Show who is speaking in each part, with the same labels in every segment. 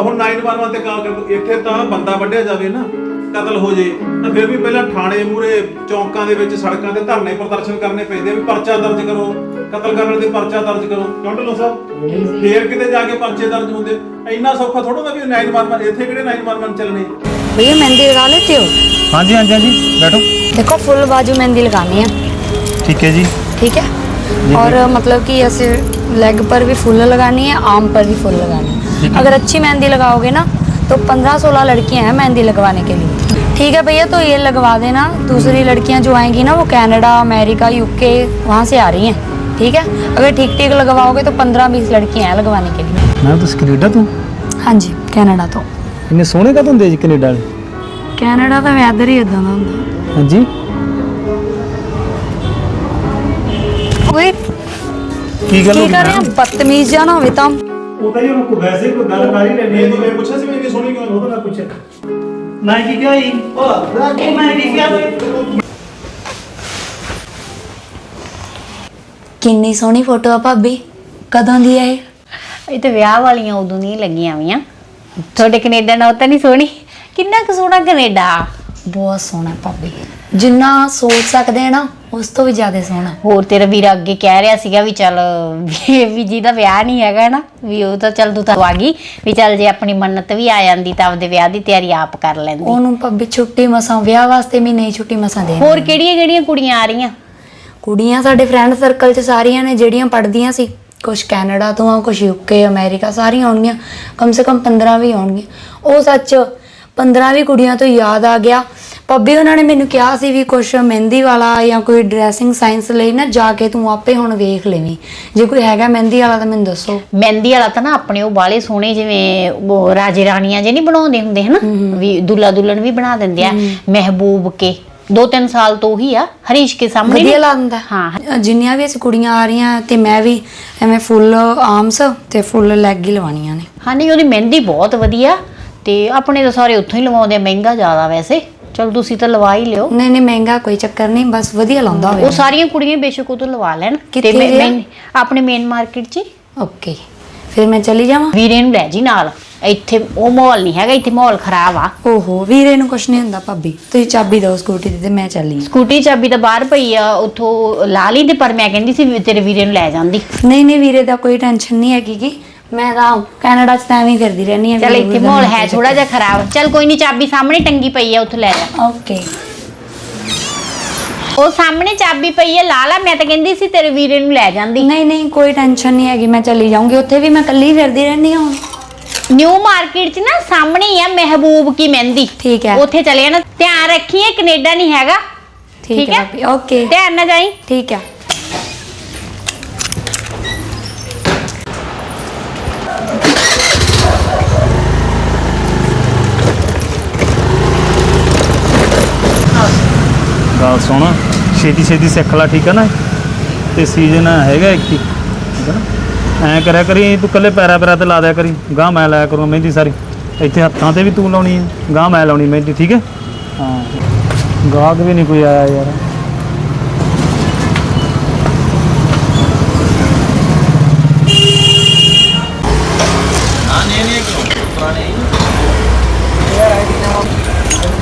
Speaker 1: ਹੁਣ 911 ਤੇ ਕਾਲ ਕਰ ਇੱਥੇ ਤਾਂ ਬੰਦਾ ਵੱਢਿਆ ਜਾਵੇ ਨਾ ਕਤਲ ਹੋ ਜੇ ਤਾਂ ਫਿਰ ਵੀ ਪਹਿਲਾਂ ਥਾਣੇ ਮੂਰੇ ਚੌਂਕਾਂ ਦੇ ਵਿੱਚ ਸੜਕਾਂ ਤੇ ਧਰਨੇ ਪ੍ਰਦਰਸ਼ਨ ਕਰਨੇ ਪੈਂਦੇ ਆ ਵੀ ਪਰਚਾ ਦਰਜ ਕਰੋ ਕਤਲ ਕਰਨ ਦੇ ਪਰਚਾ ਦਰਜ ਕਰੋ ਕਿਉਂ ਢਿੱਲੋਂ ਸਾਹਿਬ ਫੇਰ ਕਿਤੇ ਜਾ ਕੇ ਪਰਚੇ ਦਰਜ ਹੁੰਦੇ ਇੰਨਾ ਸੌਖਾ ਥੋੜਾ ਨਾ ਵੀ 911 ਇੱਥੇ ਕਿਹੜੇ 911 ਚੱਲਣੇ
Speaker 2: भैया मेहंदी लगा लेते हो
Speaker 3: ਹਾਂਜੀ ਹਾਂਜੀ ਹਾਂਜੀ ਬੈਠੋ
Speaker 2: देखो फुल बाजू मेहंदी लगानी है
Speaker 3: ਠੀਕ ਹੈ ਜੀ
Speaker 2: ठीक है और मतलब कि ऐसे लेग पर भी फुल लगानी है आर्म पर भी फुल लगानी है अगर अच्छी मेहंदी लगाओगे ना तो पंद्रह सोलह लड़कियां हैं मेहंदी लगवाने के लिए ठीक है भैया तो ये लगवा देना दूसरी लड़कियां जो आएंगी ना वो कनाडा अमेरिका यूके वहाँ से आ रही हैं ठीक है अगर ठीक ठीक लगवाओगे तो पंद्रह बीस लड़कियां हैं लगवाने के लिए
Speaker 3: ਮੈਂ ਤੁਸੀਂ ਕੈਨੇਡਾ ਤੋਂ
Speaker 2: हाँ जी कनाडा तो
Speaker 3: ਇੰਨੇ ਸੋਹਣੇ ਕਾ ਹੁੰਦੇ ਜੀ ਕੈਨੇਡਾ ਵਾਲੇ
Speaker 2: ਕੈਨੇਡਾ ਦਾ ਵੈਦਰ ਹੀ ਇਦਾਂ ਦਾ ਹੁੰਦਾ
Speaker 3: ਹਾਂਜੀ
Speaker 2: ਓਏ
Speaker 3: ਕੀ ਗੱਲ
Speaker 2: ਕੀ
Speaker 3: ਹੋ
Speaker 2: ਕਰ ਰਹੇ ਆ ਬਦਤਮੀਜ਼ ਜਿਹਾ ਨਾ ਹੋਵੇ ਤਾਂ
Speaker 4: ਉਹ ਤਾਂ ਜੀ ਉਹਨੂੰ ਕੋਈ ਵੈਸੇ ਕੋਈ ਗੱਲ ਕਰ ਹੀ ਲੈਣੀ
Speaker 1: ਇਹ ਤਾਂ ਮੈਂ ਪੁੱਛਿਆ ਸੀ ਵੀ ਇੰਨੀ ਸੋਹਣੀ ਕਿਉਂ
Speaker 4: ਮੈਂ ਪੁੱਛਿਆ। ਮੈਂ ਕੀ ਕਿਹਾ ਉਹ ਮੈਂ ਕੀ ਕਿਹਾ
Speaker 2: ਕਿੰਨੀ ਸੋਹਣੀ ਫੋਟੋ ਆ ਭਾਬੀ। ਕਦੋਂ ਦੀ ਹੈ ਇਹ?
Speaker 5: ਇਹ ਤੇ ਵਿਆਹ ਵਾਲੀਆਂ ਉਦੋਂ ਦੀਆਂ ਲੱਗੀਆਂ ਹੋਈਆਂ। ਤੁਹਾਡੇ ਕੈਨੇਡਾ ਨਾਲ ਤਾਂ ਨਹੀਂ ਸੋਹਣੀ। ਕਿੰਨਾ ਕੁ ਸੋਹਣਾ ਕੈਨੇਡਾ?
Speaker 2: ਬਹੁਤ ਸੋਹਣਾ ਭਾਬੀ। ਜਿੰਨਾ ਸੋਚ ਸਕਦੇ ਆ ਨਾ ਉਸ ਤੋਂ ਵੀ ਜ਼ਿਆਦਾ ਸੋਹਣਾ।
Speaker 5: ਹੋਰ ਤੇਰਾ ਵੀਰ ਅੱਗੇ ਕਹਿ ਰਿਹਾ ਸੀਗਾ ਵੀ ਚੱਲ ਵੀ ਵੀ ਜਿਹਦਾ ਵਿਆਹ ਨਹੀਂ ਹੈਗਾ ਨਾ ਵੀ ਉਹ ਤਾਂ ਚੱਲ ਤੂੰ ਤਾਂ ਆ ਗਈ ਵੀ ਚੱਲ ਜੇ ਆਪਣੀ ਮੰਨਤ ਵੀ ਆ ਜਾਂਦੀ ਤਾਂ ਆਪਦੇ ਵਿਆਹ ਦੀ ਤਿਆਰੀ ਆਪ ਕਰ ਲੈਂਦੀ।
Speaker 2: ਉਹਨੂੰ ਭਾਬੀ ਛੁੱਟੀ ਮਸਾਂ ਵਿਆਹ ਵਾਸਤੇ ਵੀ ਨਹੀਂ ਛੁੱਟੀ ਮਸਾਂ ਦੇ
Speaker 5: ਹੋਰ ਕਿਹੜੀਆਂ ਕਿਹੜੀਆਂ ਕੁੜੀਆਂ ਆ ਰਹੀਆਂ?
Speaker 2: ਕੁੜੀਆਂ ਸਾਡੇ ਫਰੈਂਡ ਸਰਕਲ 'ਚ ਸਾਰੀਆਂ ਨੇ ਜਿਹੜੀਆਂ ਪੜ੍ਹਦੀਆਂ ਸੀ। ਕੁਝ ਕੈਨੇਡਾ ਤੋਂ ਆ ਕੁਝ ਯੂਕੇ ਅਮਰੀਕਾ ਸਾਰੀਆਂ ਆਉਣਗੀਆਂ। ਕਮ ਸੇ ਕਮ 15 ਵੀ ਆਉਣਗੀਆਂ। ਉਹ ਸੱਚ 15 ਵੀ ਕੁੜੀਆਂ ਤੋਂ ਯਾਦ ਆ ਗਿਆ। ਪੱਬੀ ਉਹਨਾਂ ਨੇ ਮੈਨੂੰ ਕਿਹਾ ਸੀ ਵੀ ਕੁਝ ਮਹਿੰਦੀ ਵਾਲਾ ਜਾਂ ਕੋਈ ਡਰੈਸਿੰਗ ਸਾਇੰਸ ਲਈ ਨਾ ਜਾ ਕੇ ਤੂੰ ਆਪੇ ਹੁਣ ਵੇਖ ਲੈਵੀਂ। ਜੇ ਕੋਈ ਹੈਗਾ ਮਹਿੰਦੀ ਵਾਲਾ ਤਾਂ ਮੈਨੂੰ ਦੱਸੋ।
Speaker 5: ਮਹਿੰਦੀ ਵਾਲਾ ਤਾਂ ਨਾ ਆਪਣੇ ਉਹ ਬਾਲੇ ਸੋਹਣੇ ਜਿਵੇਂ ਉਹ ਰਾਜੇ ਰਾਣੀਆਂ ਜੇ ਨਹੀਂ ਬਣਾਉਂਦੇ ਹੁੰਦੇ ਹਨਾ? ਵੀ ਦੁੱਲਾ ਦੁਲਹਨ ਵੀ ਬਣਾ ਦਿੰਦੇ ਆ। ਮਹਿਬੂਬ ਕੇ। ਦੋ ਤਿੰਨ ਸਾਲ ਤੋਂ ਹੀ ਆ ਹਰੀਸ਼ ਕੇ ਸਾਹਮਣੇ
Speaker 2: ਵਧੀਆ? ਲੱਗਦਾ।
Speaker 5: ਹਾਂ।
Speaker 2: ਜਿੰਨੀਆਂ ਵੀ ਅਸੀਂ ਕੁੜੀਆਂ ਆ ਰਹੀਆਂ ਤੇ ਮੈਂ ਵੀ ਐਵੇਂ ਫੁੱਲ ਆਰਮਸ ਤੇ ਫੁੱਲ ਲੈਗ ਹੀ ਲਵਾਉਣੀਆਂ ਨੇ।
Speaker 5: ਹਾਂ ਨਹੀਂ ਉਹਦੀ ਮਹਿੰਦੀ ਬਹੁਤ ਵਧੀਆ ਤੇ ਆਪਣੇ ਤਾਂ ਸਾਰੇ ਉੱਥੋਂ ਹੀ ਲਵਾਉਂਦੇ ਆ ਮਹਿੰਗਾ ਜ਼ਿਆਦਾ ਵੈਸੇ। ਚਲ ਤੁਸੀਂ ਤਾਂ ਲਵਾ ਹੀ ਲਿਓ।
Speaker 2: ਨਹੀਂ ਨਹੀਂ ਮਹਿੰਗਾ ਕੋਈ ਚੱਕਰ ਨਹੀਂ ਬਸ ਵਧੀਆ ਲਾਉਂਦਾ ਹੋਵੇ
Speaker 5: ਉਹ ਸਾਰੀਆਂ ਕੁੜੀਆਂ ਬੇਸ਼ੱਕ ਉਹ ਤੋਂ ਲਵਾ ਲੈਣ।
Speaker 2: ਕਿੱਥੇ
Speaker 5: ਮੈਂ-? ਮੈਂ- ਆਪਣੇ ਮੇਨ ਮਾਰਕੀਟ 'ਚ ਹੀ।
Speaker 2: ਓਕੇ ਫਿਰ ਮੈਂ ਚਲੀ ਜਾਵਾਂ?
Speaker 5: ਵੀਰੇ ਨੂੰ ਲੈ ਜੀ ਨਾਲ। ਇੱਥੇ ਉਹ ਮਾਹੌਲ ਨਹੀਂ ਹੈਗਾ ਇੱਥੇ ਮਾਹੌਲ ਖਰਾਬ ਆ।
Speaker 2: ਓਹੋ ਵੀਰੇ ਨੂੰ ਕੁਛ ਨਹੀਂ ਹੁੰਦਾ ਭਾਬੀ। ਤੁਸੀਂ ਚਾਬੀ ਦਿਓ ਸਕੂਟੀ ਦੀ ਤੇ ਮੈਂ ਚੱਲੀ।
Speaker 5: ਸਕੂਟੀ ਚਾਬੀ ਤਾਂ ਬਾਹਰ ਪਈ ਆ ਉੱਥੋਂ ਲਾ ਲਈ ਤੇ ਪਰ ਮੈਂ ਕਹਿੰਦੀ ਸੀ ਵੀ ਤੇਰੇ ਵੀਰੇ ਨੂੰ ਲੈ ਜਾਂਦੀ।
Speaker 2: ਨਹੀਂ ਨਹੀਂ ਵੀਰੇ ਦਾ ਕੋਈ ਟੈਨਸ਼ਨ ਨਹੀਂ ਹੈਗੀ ਕਿ ਮੈਂ ਤਾਂ ਕੈਨੇਡਾ ਚ ਤਾਂ ਐਵੇਂ ਹੀ ਫਿਰਦੀ ਰਹਿੰਦੀ ਆ
Speaker 5: ਚਲ ਇੱਥੇ ਮਾਹੌਲ ਹੈ ਥੋੜਾ ਜਿਹਾ ਖਰਾਬ। ਚਲ ਕੋਈ ਨਹੀਂ ਚਾਬੀ ਸਾਹਮਣੇ ਟੰਗੀ ਪਈ ਆ ਉੱਥੇ ਲੈ ਜਾ।
Speaker 2: ਓਕੇ।
Speaker 5: ਉਹ ਸਾਹਮਣੇ ਚਾਬੀ ਪਈ ਆ ਲਾ ਲਾ ਮੈਂ ਤਾਂ ਕਹਿੰਦੀ ਸੀ ਤੇਰੇ ਵੀਰੇ ਨੂੰ ਲੈ ਜਾਂਦੀ।
Speaker 2: ਨਹੀਂ ਨਹੀਂ ਕੋਈ ਟੈਨਸ਼ਨ ਨਹੀਂ ਹੈਗੀ ਮੈਂ ਚਲੀ ਜਾਊਂਗੀ। ਉੱਥੇ ਵੀ ਮੈਂ ਇਕੱਲੀ ਫਿਰਦੀ ਰਹਿੰਦੀ ਹਾਂ ਹੁਣ।
Speaker 5: ਨਿਊ ਮਾਰਕੀਟ 'ਚ ਨਾ ਸਾਹਮਣੇ ਹੀ ਆ ਮਹਿਬੂਬ ਕੀ ਮਹਿੰਦੀ।
Speaker 2: ਠੀਕ ਹੈ।
Speaker 5: ਉੱਥੇ ਚਲੇ ਜਾਣਾ ਧਿਆਨ ਰੱਖੀਏ ਕੈਨੇਡਾ ਨਹੀਂ ਹੈਗਾ।
Speaker 2: ਠੀਕ
Speaker 5: ਠੀਕ
Speaker 2: ਹੈ? ਓਕੇ।
Speaker 5: ਧਿਆਨ ਨਾ ਜਾਈ।
Speaker 2: ਠੀਕ ਹੈ।
Speaker 3: ਗੱਲ ਸੁਣ ਛੇਤੀ ਛੇਤੀ ਸਿੱਖ ਲੈ ਠੀਕ ਹੈ ਨਾ ਤੇ ਸੀਜ਼ਨ ਹੈਗਾ ਇੱਕ ਹੀ ਠੀਕ ਹੈ ਨਾ ਐਂ ਕਰਿਆ ਕਰੀ ਤੂੰ ਕੱਲੇ ਪੈਰਾ ਪੈਰਾ ਤੇ ਲਾ ਦਿਆ ਕਰੀ ਗਾਂ ਮੈਂ ਲਾਇਆ ਕਰੂੰ ਮਹਿੰਦੀ ਸਾਰੀ ਇੱਥੇ ਹੱਥਾਂ ਤੇ ਵੀ ਤੂੰ ਲਾਉਣੀ ਹੈ ਗਾਂ ਮੈਂ ਲਾਉਣੀ ਮਹਿੰਦੀ ਠੀਕ ਹੈ ਹਾਂ ਗਾਹਕ ਵੀ ਨਹੀਂ ਕੋਈ ਆਇਆ ਯਾਰ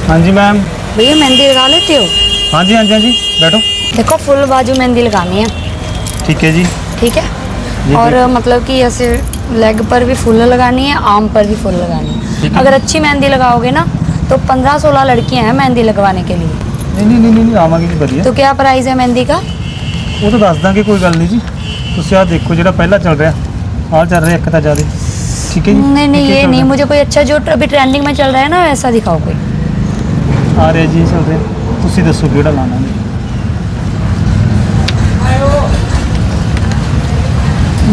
Speaker 3: ਹਾਂਜੀ ਮੈਮ
Speaker 2: भैया मेहंदी लगा लेते हो
Speaker 3: ਹਾਂਜੀ ਹਾਂਜੀ ਹਾਂਜੀ ਬੈਠੋ
Speaker 2: देखो फुल बाजू मेहंदी लगानी है
Speaker 3: ਠੀਕ ਹੈ ਜੀ
Speaker 2: ठीक है
Speaker 3: जी,
Speaker 2: और मतलब कि ऐसे लेग पर भी फुल लगानी है आर्म पर भी फुल लगानी
Speaker 3: ठीक
Speaker 2: है
Speaker 3: है।
Speaker 2: अगर अच्छी मेहंदी लगाओगे ना तो पंद्रह सोलह लड़कियां हैं मेहंदी लगवाने के लिए
Speaker 3: ਨਹੀਂ ਨਹੀਂ ਨਹੀਂ ਨਹੀਂ ਆਵਾਂਗੇ ਜੀ ਵਧੀਆ
Speaker 2: तो क्या प्राइस है मेहंदी का
Speaker 3: ਉਹ ਤਾਂ ਦੱਸ ਦਾਂਗੇ ਕੋਈ ਗੱਲ ਨਹੀਂ ਜੀ ਤੁਸੀਂ ਆਹ ਦੇਖੋ ਜਿਹੜਾ ਪਹਿਲਾਂ ਚੱਲ ਰਿਹਾ ਆਹ ਚੱਲ ਰਿਹਾ ਇੱਕ ਤਾਂ ਜ਼ਿਆਦਾ ਠੀਕ ਹੈ ਜੀ
Speaker 2: नहीं नहीं
Speaker 3: ਠੀਕ ਹੈ
Speaker 2: ये
Speaker 3: ਚੱਲ
Speaker 2: नहीं
Speaker 3: ਰਿਹਾ।
Speaker 2: मुझे कोई अच्छा जो अभी ट्रेंडिंग में चल रहा है ना वैसा दिखाओ कोई
Speaker 3: ਆ ਰਿਹਾ ਜੀ ਚੱਲ ਰਿਹਾ ਤੁਸੀਂ ਦੱਸੋ ਕਿਹੜਾ ਲਾਣਾ ਹੈ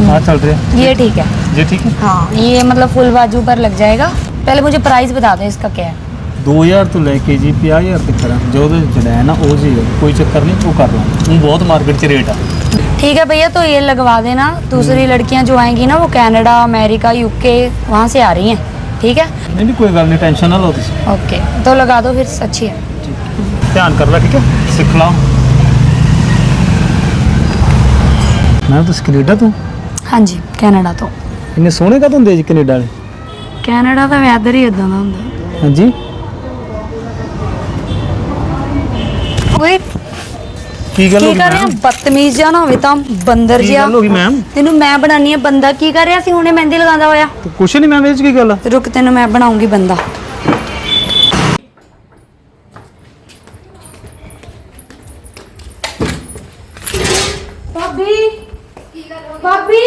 Speaker 3: ਆ ਚੱਲ ਰਿਹਾ
Speaker 2: ये ठीक है
Speaker 3: ਜੀ ਠੀਕ ਹੈ
Speaker 2: हाँ ये मतलब फुल बाजू पर लग जाएगा पहले मुझे प्राइस बता दो इसका क्या है
Speaker 3: 2000 ਤੋਂ ਲੈ ਕੇ ਜੀ 50000 ਤੱਕ ਕਰਾਂ ਜੋ ਉਹਦੇ ਜਿਹੜਾ ਹੈ ਨਾ ਉਹ ਜੀ ਹੈ, ਕੋਈ ਚੱਕਰ ਨਹੀਂ ਉਹ ਕਰ ਲਾਂਗੇ ਹੁਣ ਬਹੁਤ ਮਾਰਕੀਟ 'ਚ ਰੇਟ ਆ
Speaker 2: ठीक है भैया तो ये लगवा देना दूसरी लड़कियां जो आएंगी ना वो कनाडा अमेरिका यूके वहाँ से आ रही हैं ठीक है
Speaker 3: ਨਹੀਂ ਨਹੀਂ ਕੋਈ ਗੱਲ ਨਹੀਂ ਟੈਨਸ਼ਨ ਨਾ ਲਓ ਤੁਸੀਂ
Speaker 2: ओके तो लगा दो फिर अच्छी है
Speaker 3: ਧਿਆਨ ਕਰ ਲੈ ਠੀਕ ਹੈ? ਸਿੱਖ ਲਾ। ਮੈਂ ਤਾਂ ਕੈਨੇਡਾ ਤੋਂ?
Speaker 2: ਹਾਂਜੀ ਕੈਨੇਡਾ ਤੋਂ।
Speaker 3: ਇੰਨੇ ਸੋਹਣੇ ਕਦ ਹੁੰਦੇ ਜੀ ਕੈਨੇਡਾ ਵਾਲੇ?
Speaker 6: ਕੈਨੇਡਾ ਦਾ ਵੈਦਰ ਹੀ ਇਦਾਂ ਦਾ ਹੁੰਦਾ।
Speaker 3: ਹਾਂਜੀ।
Speaker 6: ਓਏ
Speaker 3: ਕੀ ਗੱਲ ਹੋ ਗਈ
Speaker 6: ਕਰ ਰਿਹਾ?
Speaker 3: ਮੈਮ
Speaker 6: ਬਦਤਮੀਜ਼ ਨਾ ਹੋਵੇ ਤਾਂ ਬੰਦਰ
Speaker 3: ਕੀ ਗੱਲ ਹੋ ਗਈ ਮੈਮ
Speaker 6: ਤੈਨੂੰ ਮੈਂ ਬਣਾਉਣੀ ਆ ਬੰਦਾ ਕੀ ਕਰ ਰਿਹਾ ਸੀ? ਹੁਣੇ ਮਹਿੰਦੀ ਲਗਾਉਂਦਾ ਹੋਇਆ।
Speaker 3: ਕੁਛ ਨਹੀਂ ਮੈਂ ਇਹ ਕੀ ਗੱਲ
Speaker 6: ਰੁਕ ਤੈਨੂੰ ਮੈਂ ਬਣਾਉਂਗੀ ਬੰਦਾ। ਭਾਬੀ।
Speaker 5: ਕੀ ਗੱਲ ਹੋ ਗਈ?
Speaker 6: ਭਾਬੀ।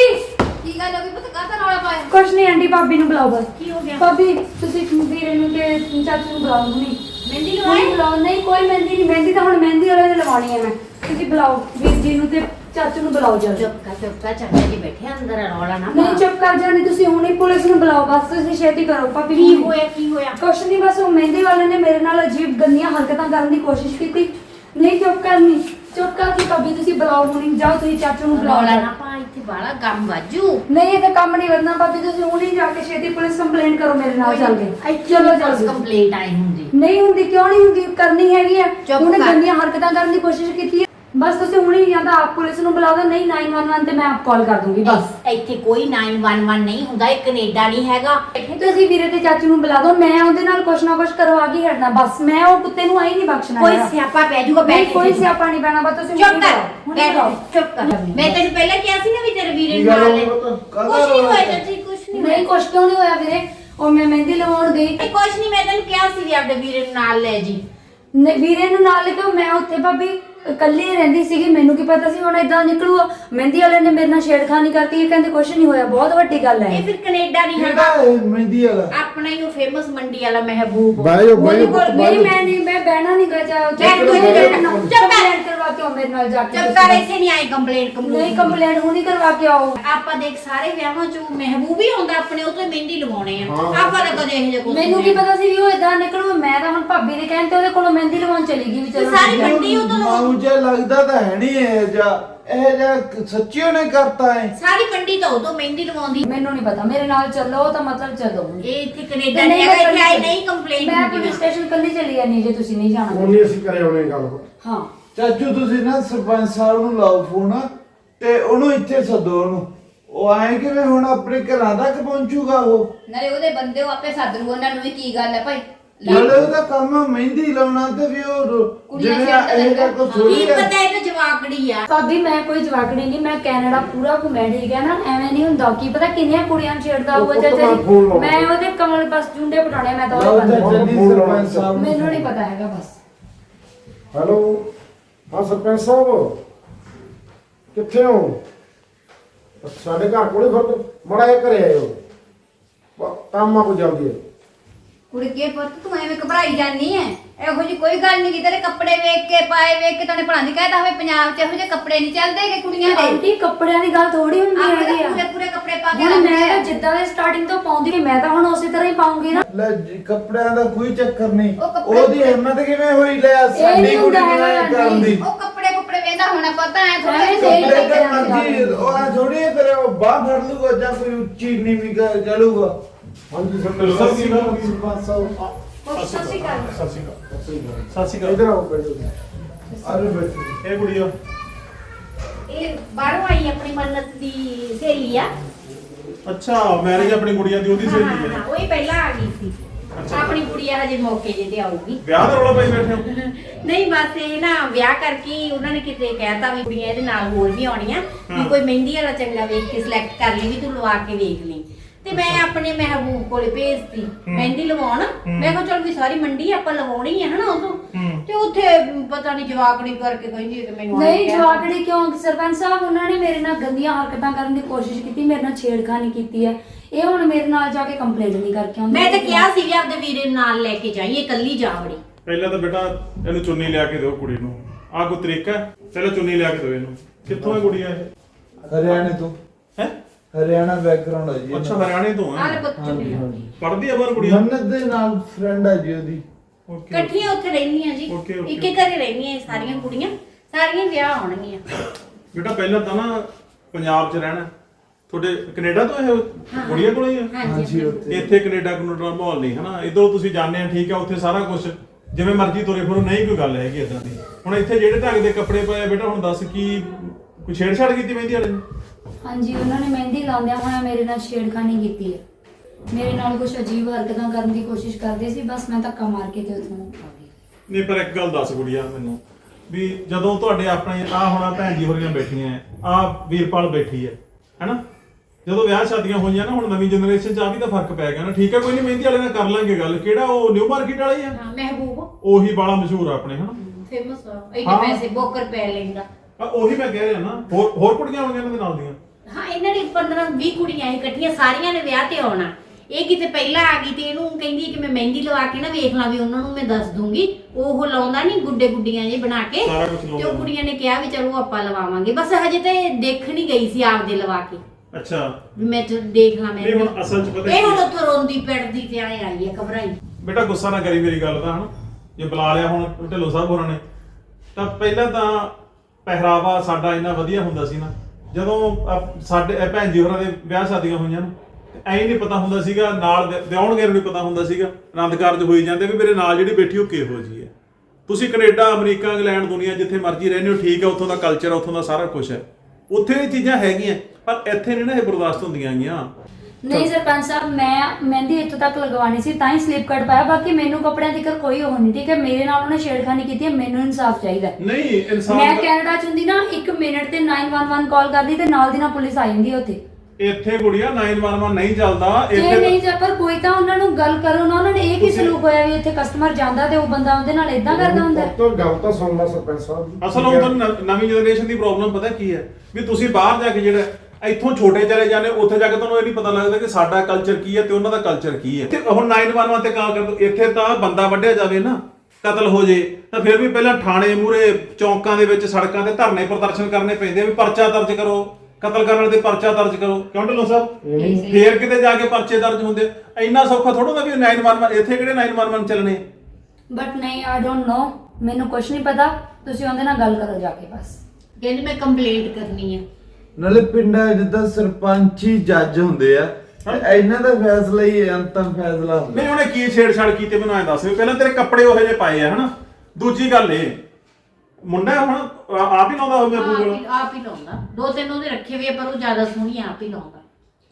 Speaker 5: ਕੀ ਗੱਲ ਹੋ ਗਈ? ਪਤਾ ਕਾਹਦਾ ਰੌਲਾ ਪਾਇਆ?
Speaker 6: ਕੁਛ ਨਹੀਂ ਆਂਟੀ ਭਾਬੀ ਨੂੰ ਬੁਲਾਓ ਬਸ।
Speaker 5: ਕੀ ਹੋ ਗਿਆ?
Speaker 6: ਭਾਬੀ ਤੁਸੀਂ ਵੀਰੇ ਨੂੰ ਤੇ ਚਾਚੂ ਨੂੰ ਬੁਲਾਓ ਨਹੀਂ
Speaker 5: ਮਹਿੰਦੀ ਲਵਾਈ?
Speaker 6: ਬੁਲਾਓ। ਨਹੀਂ ਕੋਈ ਮਹਿੰਦੀ ਨਹੀਂ ਮਹਿੰਦੀ ਤਾਂ ਹੁਣ ਮਹਿੰਦੀ ਵਾਲੇ ਨੇ ਲਵਾਉਣੀ ਹੈ ਮੈਂ। ਤੁਸੀਂ ਬੁਲਾਓ। ਵੀਰ ਜੀ ਨੂੰ ਤੇ ਚਾਚੂ ਨੂੰ ਬੁਲਾਓ ਜਲਦੀ।
Speaker 5: ਚੁੱਪ ਕਰ ਚੁੱਪ ਕਰ। ਚਾਚਾ ਜੀ ਬੈਠੇ ਆ, ਅੰਦਰ ਰੌਲਾ ਨਾ
Speaker 6: ਨਹੀਂ ਚੁੱਪ ਕਰ ਜਾਣੀ। ਤੁਸੀਂ ਹੁਣੇ ਪੁਲਿਸ ਨੂੰ ਬੁਲਾਓ ਬਸ। ਤੁਸੀਂ ਛੇਤੀ ਕਰੋ ਭਾਬੀ
Speaker 5: ਕੀ। ਹੋਇਆ ਕੀ ਹੋਇਆ?
Speaker 6: ਕੁਛ ਨਹੀਂ ਬਸ ਉਹ ਮਹਿੰਦੀ ਵਾਲੇ ਨੇ ਮੇਰੇ ਨਾਲ ਅਜੀਬ ਗੰਦੀਆਂ ਹਰਕਤਾਂ ਕਰਨ ਦੀ ਕੋਸ਼ਿਸ਼ ਕੀਤੀ। ਨਹੀਂ ਚੁੱਪ ਕਰਨੀ। ਚੁੱਪ ਕਰ ਕੇ ਭਾਬੀ ਤੁਸੀਂ ਬੁਲਾਓ ਹੁਣੀ ਜਾਓ ਤੁਸੀਂ ਚਾਚੂ ਨੂੰ ਬੁਲਾਓ।
Speaker 5: ਰੌਲਾ ਨਾ ਪਾ ਇੱਥੇ ਬਾਲਾ ਗਮ ਵਾਜੂ।
Speaker 6: ਨਹੀਂ ਇਹ ਤਾਂ ਕੰਮ ਨਹੀਂ ਵਧਣਾ ਭਾਬੀ ਤੁਸੀਂ ਹੁਣੀ ਜਾ ਕੇ ਛੇਤੀ ਪੁਲਿਸ ਕੰਪਲੇਂਟ ਕਰੋ ਮੇਰੇ ਨਾਲ ਚੱਲ ਕੇ। ਚਲੋ ਜਲਦੀ
Speaker 5: ਕੰਪਲੇਂਟ ਆਈ ਹੁੰਦੀ।
Speaker 6: ਨਹੀਂ ਹੁੰਦੀ ਕਿਉਂ ਨਹੀਂ ਹੁੰਦੀ? ਕਰਨੀ ਹੈਗੀ ਆ।
Speaker 5: ਚੁੱਪ
Speaker 6: ਉਹਨੇ
Speaker 5: ਕਰ।
Speaker 6: ਗੰਦੀਆਂ ਹਰਕਤਾਂ ਕਰਨ ਦੀ ਕੋਸ਼ਿਸ਼ ਕੀਤੀ ਹੈ ਬਸ ਤੁਸੀਂ ਹੁਣੀ ਜਾਂ ਤਾਂ ਆਪ ਪੁਲਿਸ ਨੂੰ ਬੁਲਾ ਦਿਓ ਨਹੀਂ 911 ਤੇ ਮੈਂ ਆਪ ਕਾਲ ਕਰ ਦੂੰਗੀ ਬਸ।
Speaker 5: ਇੱਥੇ ਕੋਈ 911 ਨਹੀਂ ਹੁੰਦਾ ਇਹ ਕੈਨੇਡਾ ਨਹੀਂ ਹੈਗਾ।
Speaker 6: ਤੁਸੀਂ ਵੀਰੇ ਤੇ ਚਾਚੂ ਨੂੰ ਬੁਲਾ ਦਿਓ ਮੈਂ ਉਹਦੇ ਨਾਲ ਕੁਛ ਨਾ ਕੁਛ ਕਰਵਾ ਕੇ ਹੀ ਹਟਣਾ ਬਸ। ਮੈਂ ਉਹ ਕੁੱਤੇ ਨੂੰ ਆਈ ਨਹੀਂ ਬਖਸ਼ਣਾ
Speaker 5: ਕੋਈ
Speaker 6: ਹੈਗਾ।
Speaker 5: ਸਿਆਪਾ ਪੈ ਜਾਊਗਾ
Speaker 6: ਨਹੀਂ
Speaker 5: ਬੈਠ
Speaker 6: ਕੋਈ ਸਿਆਪਾ ਨਹੀਂ ਪੈਣਾ ਬਸ ਤੁਸੀਂ
Speaker 5: ਚੁੱਪ
Speaker 6: ਹੁਣੀ
Speaker 5: ਕਰ
Speaker 6: ਹੁਣੀ
Speaker 5: ਬੈਠ
Speaker 6: ਬੁਲਾਓ।
Speaker 5: ਚੁੱਪ ਕਰ। ਮੈਂ ਤੈਨੂੰ ਪਹਿਲਾਂ ਕਿਹਾ ਸੀ ਨਾ ਵੀ ਤੇਰੇ ਵੀਰੇ ਨੂੰ ਨਾਲ ਲੈ। ਕੁਛ ਨਹੀਂ ਹੋਇਆ ਚਾਚੀ ਕੁਛ ਨਹੀਂ
Speaker 6: ਨਹੀਂ ਕੁਛ ਕਿਉਂ ਨਹੀਂ ਹੋਇਆ ਵੀਰੇ? ਉਹ ਮੈਂ ਮਹਿੰਦੀ ਲਵਾਉਣ ਗਈ।
Speaker 5: ਹੋਇਆ ਕੁਛ ਨਹੀਂ ਮੈਂ ਤੈਨੂੰ ਕਿਹਾ ਸੀ ਵੀ ਆਪਣੇ ਵੀਰੇ ਨੂੰ ਨਾਲ ਲੈ ਜੀ।
Speaker 6: ਨੇ ਵੀਰੇ ਨੂੰ ਨਾਲ ਲੈ ਕੇ ਮੈਂ ਉੱਥੇ ਭਾਬੀ ਇਕੱਲੀ ਰਹਿੰਦੀ ਸੀਗੀ ਮੈਨੂੰ ਕੀ ਪਤਾ ਸੀ ਹੁਣ ਇਦਾਂ ਨਿਕਲੂਗਾ। ਮਹਿੰਦੀ ਵਾਲੇ ਨੇ ਮੇਰੇ ਨਾਲ ਛੇੜਖਾਨੀ ਕਰਤੀ ਇਹ ਕਹਿੰਦੇ ਕੁਛ ਨਹੀਂ ਹੋਇਆ ਬਹੁਤ ਵੱਡੀ ਗੱਲ ਹੈ।
Speaker 5: ਇਹ ਫਿਰ ਕੈਨੇਡਾ ਨਹੀਂ ਹੈਗਾ?
Speaker 4: ਕਿਹੜਾ ਇਹ ਮਹਿੰਦੀ ਵਾਲਾ?
Speaker 5: ਆਪਣਾ ਹੀ ਉਹ ਫੇਮਸ ਮੰਡੀ ਵਾਲਾ ਮਹਿਬੂਬ।
Speaker 4: ਬਾਈ
Speaker 6: ਮੇਰੀ
Speaker 4: ਬਾਈ
Speaker 6: ਮੇਰੀ ਮੈਂ ਨਹੀਂ ਮੈਂ ਬਹਿਣਾ ਨਹੀਂ ਗਾ ਜਾ
Speaker 5: ਬੈਠ ਕੋਈ ਨਹੀਂ ਬੈਠਣਾ। ਚੁੱਪ ਕਰ।
Speaker 6: ਕਰਵਾ ਕੇ ਆਓ ਮੇਰੇ ਨਾਲ ਜਾ ਕੇ ਤੁਸੀਂ।
Speaker 5: ਕਰ ਇੱਥੇ ਨਹੀਂ ਆਈ ਕੰਪਲੇਂਟ
Speaker 6: ਨਹੀਂ ਕੰਪਲੇਂਟ ਹੁਣੀ ਕਰਵਾ ਕੇ ਆਓ।
Speaker 5: ਆਪਾਂ ਦੇਖ ਸਾਰੇ ਵਿਆਹਾਂ ਚ ਮਹਿਬੂਬ ਹੀ ਹੁੰਦਾ ਆਪਣੇ ਉਹ ਤੋਂ ਮਹਿੰਦੀ ਲਵਾਉਣੇ ਆ। ਆਪਾਂ ਤਾਂ ਕਦੇ ਇਹੋ ਜਿਹਾ ਕੁਝ
Speaker 6: ਮੈਨੂੰ ਕੀ ਪਤਾ ਸੀ ਵੀ ਉਹ ਇਦਾਂ ਨਿਕਲੂ ਮੈਂ ਤਾਂ ਹੁਣ ਭਾਬੀ ਦੇ ਕਹਿਣ ਤੇ ਉਹਦੇ ਕੋਲੋਂ ਮਹਿੰਦੀ ਲਵਾਉਣ ਚਲੀ ਗਈ ਵੀ ਚਲੋ
Speaker 5: ਸਾਰੀ। ਮੰਡੀ ਉਹ ਤੋਂ
Speaker 4: ਮਾਊ ਜਿਹਾ ਲੱਗਦਾ ਤਾਂ ਹੈ ਨਹੀਂ ਇਹ ਜਾ ਇਹ ਜਾ ਸੱਚੀ ਉਹਨੇ ਕਰਤਾ ਹੈ
Speaker 5: ਸਾਰੀ ਮੰਡੀ ਤਾਂ ਉਹ ਤੋਂ ਮਹਿੰਦੀ ਲਵਾਉਂਦੀ।
Speaker 6: ਮੈਨੂੰ ਨਹੀਂ ਪਤਾ ਮੇਰੇ ਨਾਲ ਚੱਲੋ ਤਾਂ ਮਤਲਬ ਚੱਲੋ
Speaker 5: ਇਹ ਇੱਥੇ ਕੈਨੇਡਾ ਨਹੀਂ ਹੈਗਾ ਇੱਥੇ ਆਈ ਨਹੀਂ ਕੰਪਲੇਂਟ
Speaker 6: ਮੈਂ ਪੁਲਿਸ ਸਟੇਸ਼ਨ ਕੱਲੀ ਚਲੀ ਜਾਨੀ ਜੇ ਤੁਸੀਂ ਨਹੀਂ ਜਾਣਾ।
Speaker 7: ਉਹਨੇ ਅਸੀਂ ਕਰੇ ਆਉਣੇ ਗੱਲ।
Speaker 6: ਹਾਂ।
Speaker 4: ਚਾਚੂ ਤੁਸੀਂ ਨਾ ਸਰਪੰਚ ਸਾਹਿਬ ਨੂੰ ਲਾਓ ਫੋਨ ਤੇ ਉਹਨੂੰ ਇੱਥੇ ਸੱਦੋ ਉਹਨੂੰ। ਉਹ ਆਏ ਕਿਵੇਂ ਹੁਣ ਆਪਣੇ ਘਰਾਂ ਤੱਕ ਪਹੁੰਚੂਗਾ ਉਹ?
Speaker 8: ਨਾਲੇ ਉਹਦੇ ਬੰਦੇ ਉਹ ਆਪੇ ਸੱਦ ਲੂ ਉਹਨਾਂ ਨੂੰ ਵੀ ਕੀ ਗੱਲ ਹੈ ਭਾਈ?
Speaker 4: ਨਾਲੇ ਉਹਦਾ ਕੰਮ ਆ ਮਹਿੰਦੀ ਲਾਉਣਾ ਤੇ ਵੀ ਉਹ
Speaker 8: ਕੁੜੀਆਂ
Speaker 4: ਜਿਵੇਂ
Speaker 8: ਸਿਰ ਤੇ
Speaker 4: ਇਹ ਜਿਹਾ ਕੁਝ
Speaker 5: ਕੀ
Speaker 4: ਥੋੜੀ ਹੈ।
Speaker 5: ਪਤਾ ਇਹ ਤਾਂ ਜਵਾਕੜੀ ਆ।
Speaker 6: ਭਾਬੀ ਮੈਂ ਕੋਈ ਜਵਾਕੜੀ ਨਹੀਂ ਮੈਂ ਕੈਨੇਡਾ ਪੂਰਾ ਘੁੰਮਿਆ ਠੀਕ ਹੈ ਨਾ? ਐਵੇਂ ਨਹੀਂ ਹੁੰਦਾ। ਕੀ ਪਤਾ ਕਿੰਨੀਆਂ ਕੁੜੀਆਂ ਨੂੰ ਛੇੜਦਾ ਹੋਊਗਾ
Speaker 7: ਉਹ
Speaker 6: ਚਾਚਾ
Speaker 7: ਤਾਂ
Speaker 6: ਜੀ
Speaker 7: ਫੋਨ ਲਾਓ।
Speaker 6: ਮੈਂ ਉਹਦੇ ਕਮਲ ਬਸ ਜੁੰਡੇ ਪਟਾਣੇ ਮੈਂ ਤਾਂ
Speaker 4: ਲਾਓ
Speaker 6: ਉਹਦੇ ਬੰਦੇ।
Speaker 4: ਚਾਚਾ ਜੀ ਸਰਪੰਚ ਸਾਹਿਬ ਨੂੰ।
Speaker 6: ਮੈਨੂੰ ਨਹੀਂ ਪਤਾ ਹੈਗਾ ਬਸ।
Speaker 7: ਹੈਲੋ। ਹਾਂ, ਸਰਪੰਚ ਸਾਹਿਬ। ਕਿੱਥੇ ਹੋ? ਸਾਡੇ ਘਰ ਕੋਲੇ ਫਿਰ। ਮੜਾ ਇਹ ਘਰੇ ਆਇਓ। ਬ- ਕੰਮ ਆ ਕੋ ਜਲਦੀ। ਹੈ
Speaker 8: ਕੁੜੀ ਪੁੱਤ, ਤੂੰ ਐਵੇਂ ਘਬਰਾਈ ਜਾਨੀ ਐ। ਇਹੋ ਜੀ ਕੋਈ ਗੱਲ ਨਹੀਂ ਤੇਰੇ ਕੱਪੜੇ ਵੇਖ ਕੇ ਪਾਏ ਵੇਖ ਕੇ ਤੈਨੂੰ ਪੜਾਂਦੀ ਕਹਿਦਾ ਹੋਵੇ ਪੰਜਾਬ 'ਚ ਇਹੋ ਜਿਹੇ ਕੱਪੜੇ ਨਹੀਂ ਚੱਲਦੇ ਕਿ ਕੁੜੀਆਂ ਦੇ।
Speaker 6: ਆਂਟੀ ਕੱਪੜਿਆਂ ਦੀ ਗੱਲ ਥੋੜੀ ਹੁੰਦੀ ਹੈਗੀ ਆ।
Speaker 8: ਪੂਰੇ ਪੂਰੇ ਕੱਪੜੇ ਪਾ ਕੇ
Speaker 6: ਹੁਣ ਮੈਂ
Speaker 8: ਆ।
Speaker 6: ਤਾਂ ਜਿੱਦਾਂ ਦੇ ਸਟਾਰਟਿੰਗ ਤੋਂ ਪਾਉਂਦੀ ਰਹੀ ਮੈਂ ਤਾਂ ਹੁਣ ਉਸੇ ਤਰ੍ਹਾਂ ਹੀ ਪਾਉਂਗੀ ਨਾ।
Speaker 4: ਲੈ ਜੀ, ਕੱਪੜਿਆਂ ਦਾ ਕੋਈ ਚੱਕਰ ਨਹੀਂ।
Speaker 8: ਉਹ ਕੱਪੜੇ-
Speaker 4: ਉਹਦੀ ਹਿੰਮਤ ਕਿਵੇਂ ਹੋਈ ਲੈ ਸਾਡੀ
Speaker 6: ਨਹੀਂ
Speaker 4: ਕੁੜੀ
Speaker 6: ਹੁੰਦਾ
Speaker 4: ਨੂੰ ਕਰਨ ਦੀ।
Speaker 8: ਉਹ ਕੱਪੜੇ ਕੁਪੜੇ ਵੇਂਦਾ ਹੋਣਾ ਪਤਾ ਐ ਥੋੜਾ
Speaker 6: ਐਵੇਂ
Speaker 4: ਕੱਪੜੇ ਮਰਜ਼ੀ ਉਹ ਐਂ ਥੋੜੀ ਹੈ, ਫਿਰ ਉਹ ਬਾਹ ਫੜ ਲੂਗਾ ਜਾਂ ਕੋਈ ਉੱਚੀ ਨੀਵੀਂ ਕਰ ਚਲੂਗਾ।
Speaker 7: ਹਾਂਜੀ ਕੀ ਗੱਲ ਹੋਈ ਸਰਪੰਚ ਸਾਹਿਬ
Speaker 6: ਸਤਿ ਸ਼੍ਰੀ ਅਕਾਲ।
Speaker 1: ਸਤਿ ਸ਼੍ਰੀ ਅਕਾਲ। ਸਤਿ ਸ਼੍ਰੀ ਅਕਾਲ।
Speaker 7: ਇਧਰ ਆਓ ਬੈਠੋ
Speaker 4: ਅਰੇ ਬੈਠੋ।
Speaker 1: ਇਹ ਕੁੜੀਓ।
Speaker 5: ਇਹ ਬਾਹਰੋਂ ਆਈ ਆਪਣੀ ਮੰਨਤ ਦੀ ਸਹੇਲੀ ਆ।
Speaker 1: ਅੱਛਾ ਮੈਰਿਜ ਆਪਣੀ ਗੁੜੀਆ ਦੀ ਉਹਦੀ
Speaker 5: ਹਾਂ
Speaker 1: ਸਹੇਲੀ
Speaker 5: ਹਾਂ
Speaker 1: ਹੈ
Speaker 5: ਉਹ ਹੀ ਪਹਿਲਾਂ ਆ ਗਈ ਸੀ।
Speaker 1: ਅੱਛਾ।
Speaker 5: ਆਪਣੀ ਕੁੜੀਆ ਹਜੇ ਮੌਕੇ ਜੇ ਤੇ ਆਊਗੀ।
Speaker 1: ਵਿਆਹ ਦਾ ਰੌਲਾ ਪਾਈ ਬੈਠੇ ਹੋ?
Speaker 5: ਨਹੀਂ ਬਸ ਇਹ ਨਾ ਵਿਆਹ ਕਰਕੇ ਹੀ ਉਹਨਾਂ ਨੇ ਕਿਤੇ ਕਹਿਤਾ ਵੀ ਕੁੜੀਆਂ ਇਹਦੇ ਨਾਲ ਹੋਰ ਵੀ ਆਉਣੀਆਂ। ਵੀ ਕੋਈ ਮਹਿੰਦੀ ਵਾਲਾ ਚੰਗਾ ਵੇਖ ਕੇ ਸਿਲੈਕਟ ਕਰ ਲਈ ਵੀ ਤੂੰ ਲਵਾ ਕੇ ਵੇਖ ਲਈ। ਤੇ ਮੈਂ ਆਪਣੇ ਮਹਿਬੂਬ ਕੋਲੇ ਭੇਜਤੀ। ਮਹਿੰਦੀ ਲਵਾਉਣ। ਮੈਂ ਕਿਹਾ ਚਲ ਵੀ ਸਾਰੀ ਮੰਡੀ ਆਪਾਂ ਲਵਾਉਣੀ ਹੈ ਹਨਾ ਉਦੋਂ। ਤੇ ਉੱਥੇ ਪਤਾ ਨਹੀਂ ਜਵਾਕੜੀ ਕਰਕੇ ਕਹਿੰਦੀ ਕਿ ਮੈਨੂੰ
Speaker 6: ਨਹੀਂ। ਜਵਾਕੜੀ ਕਿਉਂ? ਸਰਪੰਚ ਸਾਹਿਬ ਉਹਨਾਂ ਨੇ ਮੇਰੇ ਨਾਲ ਗੰਦੀਆਂ ਹਰਕਤਾਂ ਕਰਨ ਦੀ ਕੋਸ਼ਿਸ਼ ਕੀਤੀ ਮੇਰੇ ਨਾਲ ਛੇੜਖਾਨੀ ਕੀਤੀ ਹੈ ਇਹ ਹੁਣ ਮੇਰੇ ਨਾਲ ਜਾ ਕੇ ਕੰਪਲੇਂਟ ਨਹੀਂ ਕਰਕੇ ਆਉਂਦੇ।
Speaker 5: ਮੈਂ ਤਾਂ ਕਿਹਾ ਸੀ ਵੀ ਆਪਦੇ ਵੀਰੇ ਨੂੰ ਨਾਲ ਲੈ ਕੇ ਜਾਈਏ ਇਕੱਲੀ ਜਾ ਵੜੀ
Speaker 1: ਪਹਿਲਾਂ ਤਾਂ ਬੇਟਾ ਇਹਨੂੰ ਚੁੰਨੀ ਲਿਆ ਕੇ ਦਿਓ ਕੁੜੀ ਨੂੰ। ਆਹ ਕੋਈ ਤਰੀਕਾ? ਹੈ? ਪਹਿਲਾਂ ਚੁੰਨੀ ਲਿਆ ਕੇ ਦਿਓ ਇਹਨੂੰ। ਕਿੱਥੋਂ ਹੈ ਗੁੜੀਆ ਇਹ?
Speaker 4: ਹਰਿਆਣੇ ਤੋਂ।
Speaker 1: ਹੈ?
Speaker 4: ਹਰਿਆਣਾ ਬੈਕਗ੍ਰਾਉਂਡ ਹੈ ਜੀ
Speaker 1: ਅੱਛਾ ਹਰਿਆਣੇ ਤੋਂ ਹੈ ਪੜਦੀ ਆ ਬਾਹਰ ਕੁੜੀਆ?
Speaker 4: ਮੰਨਤ ਦੇ ਨਾਲ ਫਰੈਂਡ ਹੈ ਜੀ ਉਹਦੀ।
Speaker 1: ਓਕੇ
Speaker 5: ਇਕੱਠੀਆਂ ਉੱਥੇ ਰਹਿੰਦੀਆਂ ਜੀ।
Speaker 1: ਓਕੇ।
Speaker 5: ਇੱਕੇ ਘਰੇ ਰਹਿੰਦੀਆਂ ਇਹ ਸਾਰੀਆਂ ਕੁੜੀਆਂ। ਸਾਰੀਆਂ ਵਿਆਹ ਆਉਣਗੀਆਂ।
Speaker 1: ਬੇਟਾ ਪਹਿਲਾਂ ਤਾਂ ਨਾ ਪੰਜਾਬ 'ਚ ਰਹਿਣਾ। ਤੁਹਾਡੇ ਕੈਨੇਡਾ ਤੋਂ ਇਹ ਗੁੜੀਆ ਕੋਲ ਹੀ ਹੈ
Speaker 4: ਹਾਂਜੀ ਉੱਥੇ।
Speaker 1: ਇੱਥੇ ਕੈਨੇਡਾ ਕਨੂਡਾ ਮਾਹੌਲ ਨਹੀਂ ਹਨਾ? ਇਧਰੋਂ ਤੁਸੀਂ ਜਾਣਦੇ ਆ ਠੀਕ ਆ ਉੱਥੇ ਸਾਰਾ ਕੁਝ ਜਿਵੇਂ ਮਰਜ਼ੀ ਤੁਰੇ ਫਿਰੋ ਨਹੀਂ ਕੋਈ ਗੱਲ ਹੈਗੀ ਇਦਾਂ ਦੀ। ਹੁਣ ਇੱਥੇ ਜਿਹੜੇ ਢੰਗ ਦੇ ਕੱਪੜੇ ਪਾਏ ਆ, ਬੇਟਾ ਹੁਣ ਦੱਸ ਕੀ ਕੋਈ ਛੇੜਛਾੜ ਕੀਤੀ ਮਹਿੰਦੀ ਵਾਲੇ ਨੇ?
Speaker 6: ਹਾਂਜੀ ਉਹਨਾਂ ਨੇ ਮਹਿੰਦੀ ਲਾਉਂਦਿਆਂ ਹੋਇਆ ਮੇਰੇ ਨਾਲ ਛੇੜਖਾਨੀ ਕੀਤੀ ਹੈ। ਮੇਰੇ ਨਾਲ ਕੁਝ ਅਜੀਬ ਹਰਕਤਾਂ ਕਰਨ ਦੀ ਕੋਸ਼ਿਸ਼ ਕਰਦੇ ਸੀ ਬਸ ਮੈਂ ਧੱਕਾ ਮਾਰ ਕੇ ਤੇ ਉੱਥੋਂ ਆ ਗਈ
Speaker 1: ਨਹੀਂ ਪਰ ਇੱਕ ਗੱਲ ਦੱਸ ਗੁੜੀਆ ਮੈਨੂੰ ਵੀ ਜਦੋਂ ਤੁਹਾਡੇ ਆਪਣੇ ਆ ਹੋਣਾ ਭੈਣ ਜੀ ਹੋਰੀਆਂ ਬੈਠੀਆਂ ਆ ਵੀਰਪਾਲ ਬੈਠੀ ਹੈ ਹੈਨਾ? ਜਦੋਂ ਵਿਆਹ ਸ਼ਾਦੀਆਂ ਹੋਈਆਂ ਨਾ ਹੁਣ ਨਵੀਂ ਜਨਰੇਸ਼ਨ ਚ ਆ ਵੀ ਤਾਂ ਫ਼ਰਕ ਪੈ ਗਿਆ ਨਾ ਠੀਕ ਹੈ ਕੋਈ ਨਹੀਂ ਮਹਿੰਦੀ ਵਾਲੇ ਨਾਲ ਕਰ ਲਾਂਗੇ ਗੱਲ ਕਿਹੜਾ ਉਹ ਨਿਊ ਮਾਰਕੀਟ ਵਾਲਾ ਹੀ ਆ?
Speaker 5: ਹਾਂ ਮਹਿਬੂਬ।
Speaker 1: ਉਹੀ ਬਾਲਾ ਮਸ਼ਹੂਰ ਆ ਆਪਣੇ ਹਨਾ?
Speaker 5: ਫੇਮਸ ਆ।
Speaker 1: ਹਾਂ।
Speaker 5: ਇਹਦੇ ਪੈਸੇ ਬੋਕਰ ਪੈ ਲੈਂਦਾ।
Speaker 1: ਆ ਉਹੀ ਮੈਂ ਕਹਿ ਰਿਹਾ ਨਾ ਹੋਰ ਹੋਰ ਕੁੜੀਆਂ ਹੋਣਗੀਆਂ ਇਹਨਾਂ ਦੇ ਨਾਲ ਦੀਆਂ।
Speaker 5: ਹਾਂ ਇਹਨਾਂ ਦੀ 15 20 ਕੁੜੀਆਂ ਇਕੱਠੀਆਂ ਸਾਰੀਆਂ ਨੇ ਵਿਆਹ ਤੇ ਆਉਣਾ। ਇਹ ਕਿਤੇ ਪਹਿਲਾਂ ਆ ਗਈ ਤੇ ਇਹਨੂੰ ਕਹਿੰਦੀ ਕਿ ਮੈਂ ਮਹਿੰਦੀ ਲਵਾ ਕੇ ਨਾ ਵੇਖ ਲਾਂ ਵੀ ਉਹਨਾਂ ਨੂੰ ਮੈਂ ਦੱਸ ਦੂੰਗੀ। ਉਹ ਲਾਉਂਦਾ ਨਹੀਂ ਗੁੱਡੇ ਗੁੱਡੀਆਂ ਜੇ ਬਣਾ ਕੇ।
Speaker 1: ਸਾਰਾ ਕੁਛ
Speaker 5: ਤੇ ਉਹ ਕੁੜੀਆਂ ਨੇ ਕਿਹਾ ਵੀ ਚਲੋ ਆਪਾਂ ਲਵਾਵਾਂਗੇ। ਬਸ ਹਜੇ ਤੇ ਨਹੀਂ ਗਈ ਸੀ ਆਪਦੇ ਲਵਾ ਕੇ।
Speaker 1: ਅੱਛਾ।
Speaker 5: ਵੀ ਮੈਂ ਤੇ ਦੇਖ ਲਾਂ ਮੈਂ
Speaker 1: ਨਹੀਂ ਹੁਣ ਅਸਲ ਚ ਪਤਾ
Speaker 5: ਇਹ ਹੁਣ
Speaker 1: ਕੀ?
Speaker 5: ਉੱਥੋਂ ਰੋਂਦੀ ਪਿੱਟਦੀ ਤੇ ਆਏ ਆਈ ਹੈ ਘਬਰਾਈ।
Speaker 1: ਬੇਟਾ ਗੁੱਸਾ ਨਾ ਕਰੀ ਮੇਰੀ ਗੱਲ ਦਾ ਹਨਾ। ਜੇ ਬੁਲਾ ਲਿਆ ਹੁਣ ਢਿੱਲੋਂ ਸਾਹਿਬ ਹੋਰਾਂ ਨੇ ਤਾਂ ਪਹਿਲਾਂ ਤਾਂ ਪਹਿਰਾਵਾ ਸਾਡਾ ਇੰਨਾ ਵਧੀਆ ਹੁੰਦਾ ਸੀ ਨਾ, ਜਦੋਂ ਆਹ ਸਾਡੇ, ਇਹ ਭੈਣ ਜੀ ਹੋਰਾਂ ਦੇ ਵਿਆਹ ਸ਼ਾਦੀਆਂ ਹੋਈਆਂ ਨਾ ਐਂ ਨਹੀਂ ਪਤਾ ਹੁੰਦਾ ਸੀਗਾ, ਨਾਲ ਵਿ- ਵਿਆਹੁਣਗੇ ਨੂੰ ਨਹੀਂ ਪਤਾ ਹੁੰਦਾ ਸੀਗਾ, ਆਨੰਦ ਕਾਰਜ ਹੋਈ ਜਾਂਦੇ ਵੀ ਮੇਰੇ ਨਾਲ ਜਿਹੜੀ ਬੈਠੀ ਉਹ ਕਿਹੋ ਜੀ ਹੈ। ਤੁਸੀਂ ਕੈਨੇਡਾ, ਅਮਰੀਕਾ, ਇੰਗਲੈਂਡ, ਦੁਨੀਆ ਜਿੱਥੇ ਮਰਜ਼ੀ ਰਹਿੰਦੇ ਹੋ, ਠੀਕ ਹੈ, ਉੱਥੋਂ ਦਾ ਕਲਚਰ ਉੱਥੋਂ ਦਾ ਸਾਰਾ ਕੁਝ ਹੈ। ਉੱਥੇ ਇਹ ਚੀਜ਼ਾਂ ਹੈਗੀਆਂ, ਪਰ ਇੱਥੇ ਨਹੀਂ ਨਾ ਇਹ ਬਰਦਾਸ਼ਤ ਹੁੰਦੀਆਂ ਗੀਆਂ
Speaker 6: ਨਹੀਂ ਸਰਪੰਚ ਸਾਹਿਬ ਮੈਂ ਮਹਿੰਦੀ ਇੱਥੋਂ ਤੱਕ ਲਗਵਾਣੀ ਸੀ ਤਾਂ ਹੀ ਸਲਿੱਪ ਕੱਟ ਪਾਇਆ। ਬਾਕੀ ਮੈਨੂੰ ਕੱਪੜਿਆਂ ਦੀ ਕੋਈ ਉਹ ਨਹੀਂ ਠੀਕ ਹੈ? ਮੇਰੇ ਨਾਲ ਉਹਨੇ ਛੇੜਖਾਨੀ ਕੀਤੀ ਹੈ ਮੈਨੂੰ ਇਨਸਾਫ ਚਾਹੀਦਾ ਹੈ।
Speaker 1: ਨਹੀਂ
Speaker 6: ਮੈਂ ਕੈਨੇਡਾ ਚ ਹੁੰਦੀ ਨਾ 1 ਮਿੰਟ ਤੇ 911 ਕਾਲ ਕਰਦੀ ਤੇ ਨਾਲ ਦੀ ਨਾਲ ਪੁਲਿਸ ਆ ਜਾਂਦੀ ਹੈ ਉੱਥੇ।
Speaker 1: ਇੱਥੇ ਗੁੜੀਆ 911 ਨਹੀਂ ਚੱਲਦਾ
Speaker 6: ਜੇ
Speaker 1: ਇੱਥੇ
Speaker 6: ਨਹੀਂ ਜਾ ਪਰ ਕੋਈ ਤਾਂ ਉਹਨਾਂ ਨੂੰ ਗੱਲ ਕਰੋ ਨਾ ਉਹਨਾਂ ਨੇ ਇਹ ਕੀ ਸਲੂਕ ਹੋਇਆ ਵੀ ਇੱਥੇ ਕਸਟਮਰ ਜਾਂਦਾ ਤੇ ਉਹ ਬੰਦਾ ਉਹਦੇ ਨਾਲ ਇਦਾਂ ਕਰਦਾ ਹੁੰਦਾ ਹੈ?
Speaker 7: ਤੋਂ ਗੱਲ ਤਾਂ ਸੁਣ ਲੈ ਸਰਪੰਚ ਸਾਹਿਬ
Speaker 1: ਅਸਲ ਤੁਹਾਨੂੰ ਨਵ- ਨਵੀਂ ਜਨਰੇਸ਼ਨ ਦੀ ਪ੍ਰੋਬਲਮ ਪਤਾ ਕੀ ਹੈ? ਵੀ ਤੁਸੀਂ ਬਾਹਰ ਜਾ ਕੇ ਜਿਹੜਾ ਇੱਥੋਂ ਛੋਟੇ ਚਲੇ ਜਾਂਦੇ ਉੱਥੇ ਜਾ ਕੇ ਤੁਹਾਨੂੰ ਇਹ ਨਹੀਂ ਪਤਾ ਲੱਗਦਾ ਕਿ ਸਾਡਾ ਕਲਚਰ ਕੀ ਹੈ ਤੇ ਉਹਨਾਂ ਦਾ ਕਲਚਰ ਕੀ ਹੈ। ਤੇ ਹੁਣ 911 ਤੇ ਕਾਲ ਕਰ ਦੋ ਇੱਥੇ ਤਾਂ ਬੰਦਾ ਵੱਢਿਆ ਜਾਵੇ ਨਾ ਕਤਲ ਹੋ ਜੇ ਤਾਂ ਫਿਰ ਵੀ ਪਹਿਲਾਂ ਥਾਣੇ ਮੂਰੇ ਚੌਂਕਾਂ ਦੇ ਵਿੱਚ ਸੜਕਾਂ ਤੇ ਧਰਨੇ ਪ੍ਰਦਰਸ਼ਨ ਕਰਨੇ ਪੈਂਦੇ ਆ ਵੀ ਪਰਚਾ ਦਰਜ ਕਰੋ ਕਤਲ ਕਰਨ ਵਾਲੇ ਤੇ ਪਰਚਾ ਦਰਜ ਕਰੋ ਕਿਉਂ ਢਿੱਲੋਂ ਸਾਹਿਬ? ਫੇਰ ਕਿਤੇ ਜਾ ਕੇ ਪਰਚੇ ਦਰਜ ਹੁੰਦੇ ਆ। ਇੰਨਾ ਸੌਖਾ ਥੋੜਾ ਹੁੰਦਾ ਵੀ 911 ਇੱਥੇ ਕਿਹੜੇ 911 ਚੱਲਣੇ?
Speaker 6: ਬਟ ਨਹੀਂ ਆਈ ਡੋਨਟ ਨੋ ਮੈਨੂੰ ਕੁਝ ਨਹੀਂ ਪਤਾ। ਤੁਸੀਂ ਉਹਦੇ ਨਾਲ ਗੱਲ ਕਰੋ ਜਾ ਕੇ ਬਸ।
Speaker 5: ਕਹਿੰਦੀ ਮੈਂ ਕੰਪਲੇਂਟ ਕਰਨੀ ਹੈ
Speaker 4: ਨਾਲੇ ਪਿੰਡਾਂ 'ਚ ਤਾਂ ਸਰਪੰਚ ਹੀ ਜੱਜ ਹੁੰਦੇ ਆ। ਤੇ ਇਹਨਾਂ ਦਾ ਫੈਸਲਾ ਹੀ ਅੰਤਮ ਫੈਸਲਾ ਹੁੰਦਾ।
Speaker 1: ਨਹੀਂ ਉਹਨੇ ਕੀ ਛੇੜਛਾੜ ਕੀਤੀ ਮੈਨੂੰ ਐ ਦੱਸ ਵੀ ਪਹਿਲਾਂ ਤੇਰੇ ਕੱਪੜੇ ਉਹੋ ਜਿਹੇ ਪਾਏ ਆ ਹਨਾ? ਦੂਜੀ ਗੱਲ ਇਹ ਮੁੰਡਾ ਹੁਣ ਆ- ਆਪ ਹੀ ਲਾਉਂਦਾ ਹੋਵੇ
Speaker 5: ਆਪ ਹੀ ਆਪ ਹੀ ਲਾਉਂਦਾ। ਦੋ ਤਿੰਨ ਉਹਦੇ ਰੱਖੇ ਹੋਏ ਆ, ਪਰ ਉਹ ਜ਼ਿਆਦਾ ਸੋਹਣੀ ਆਪ ਹੀ ਲਾਉਂਦਾ।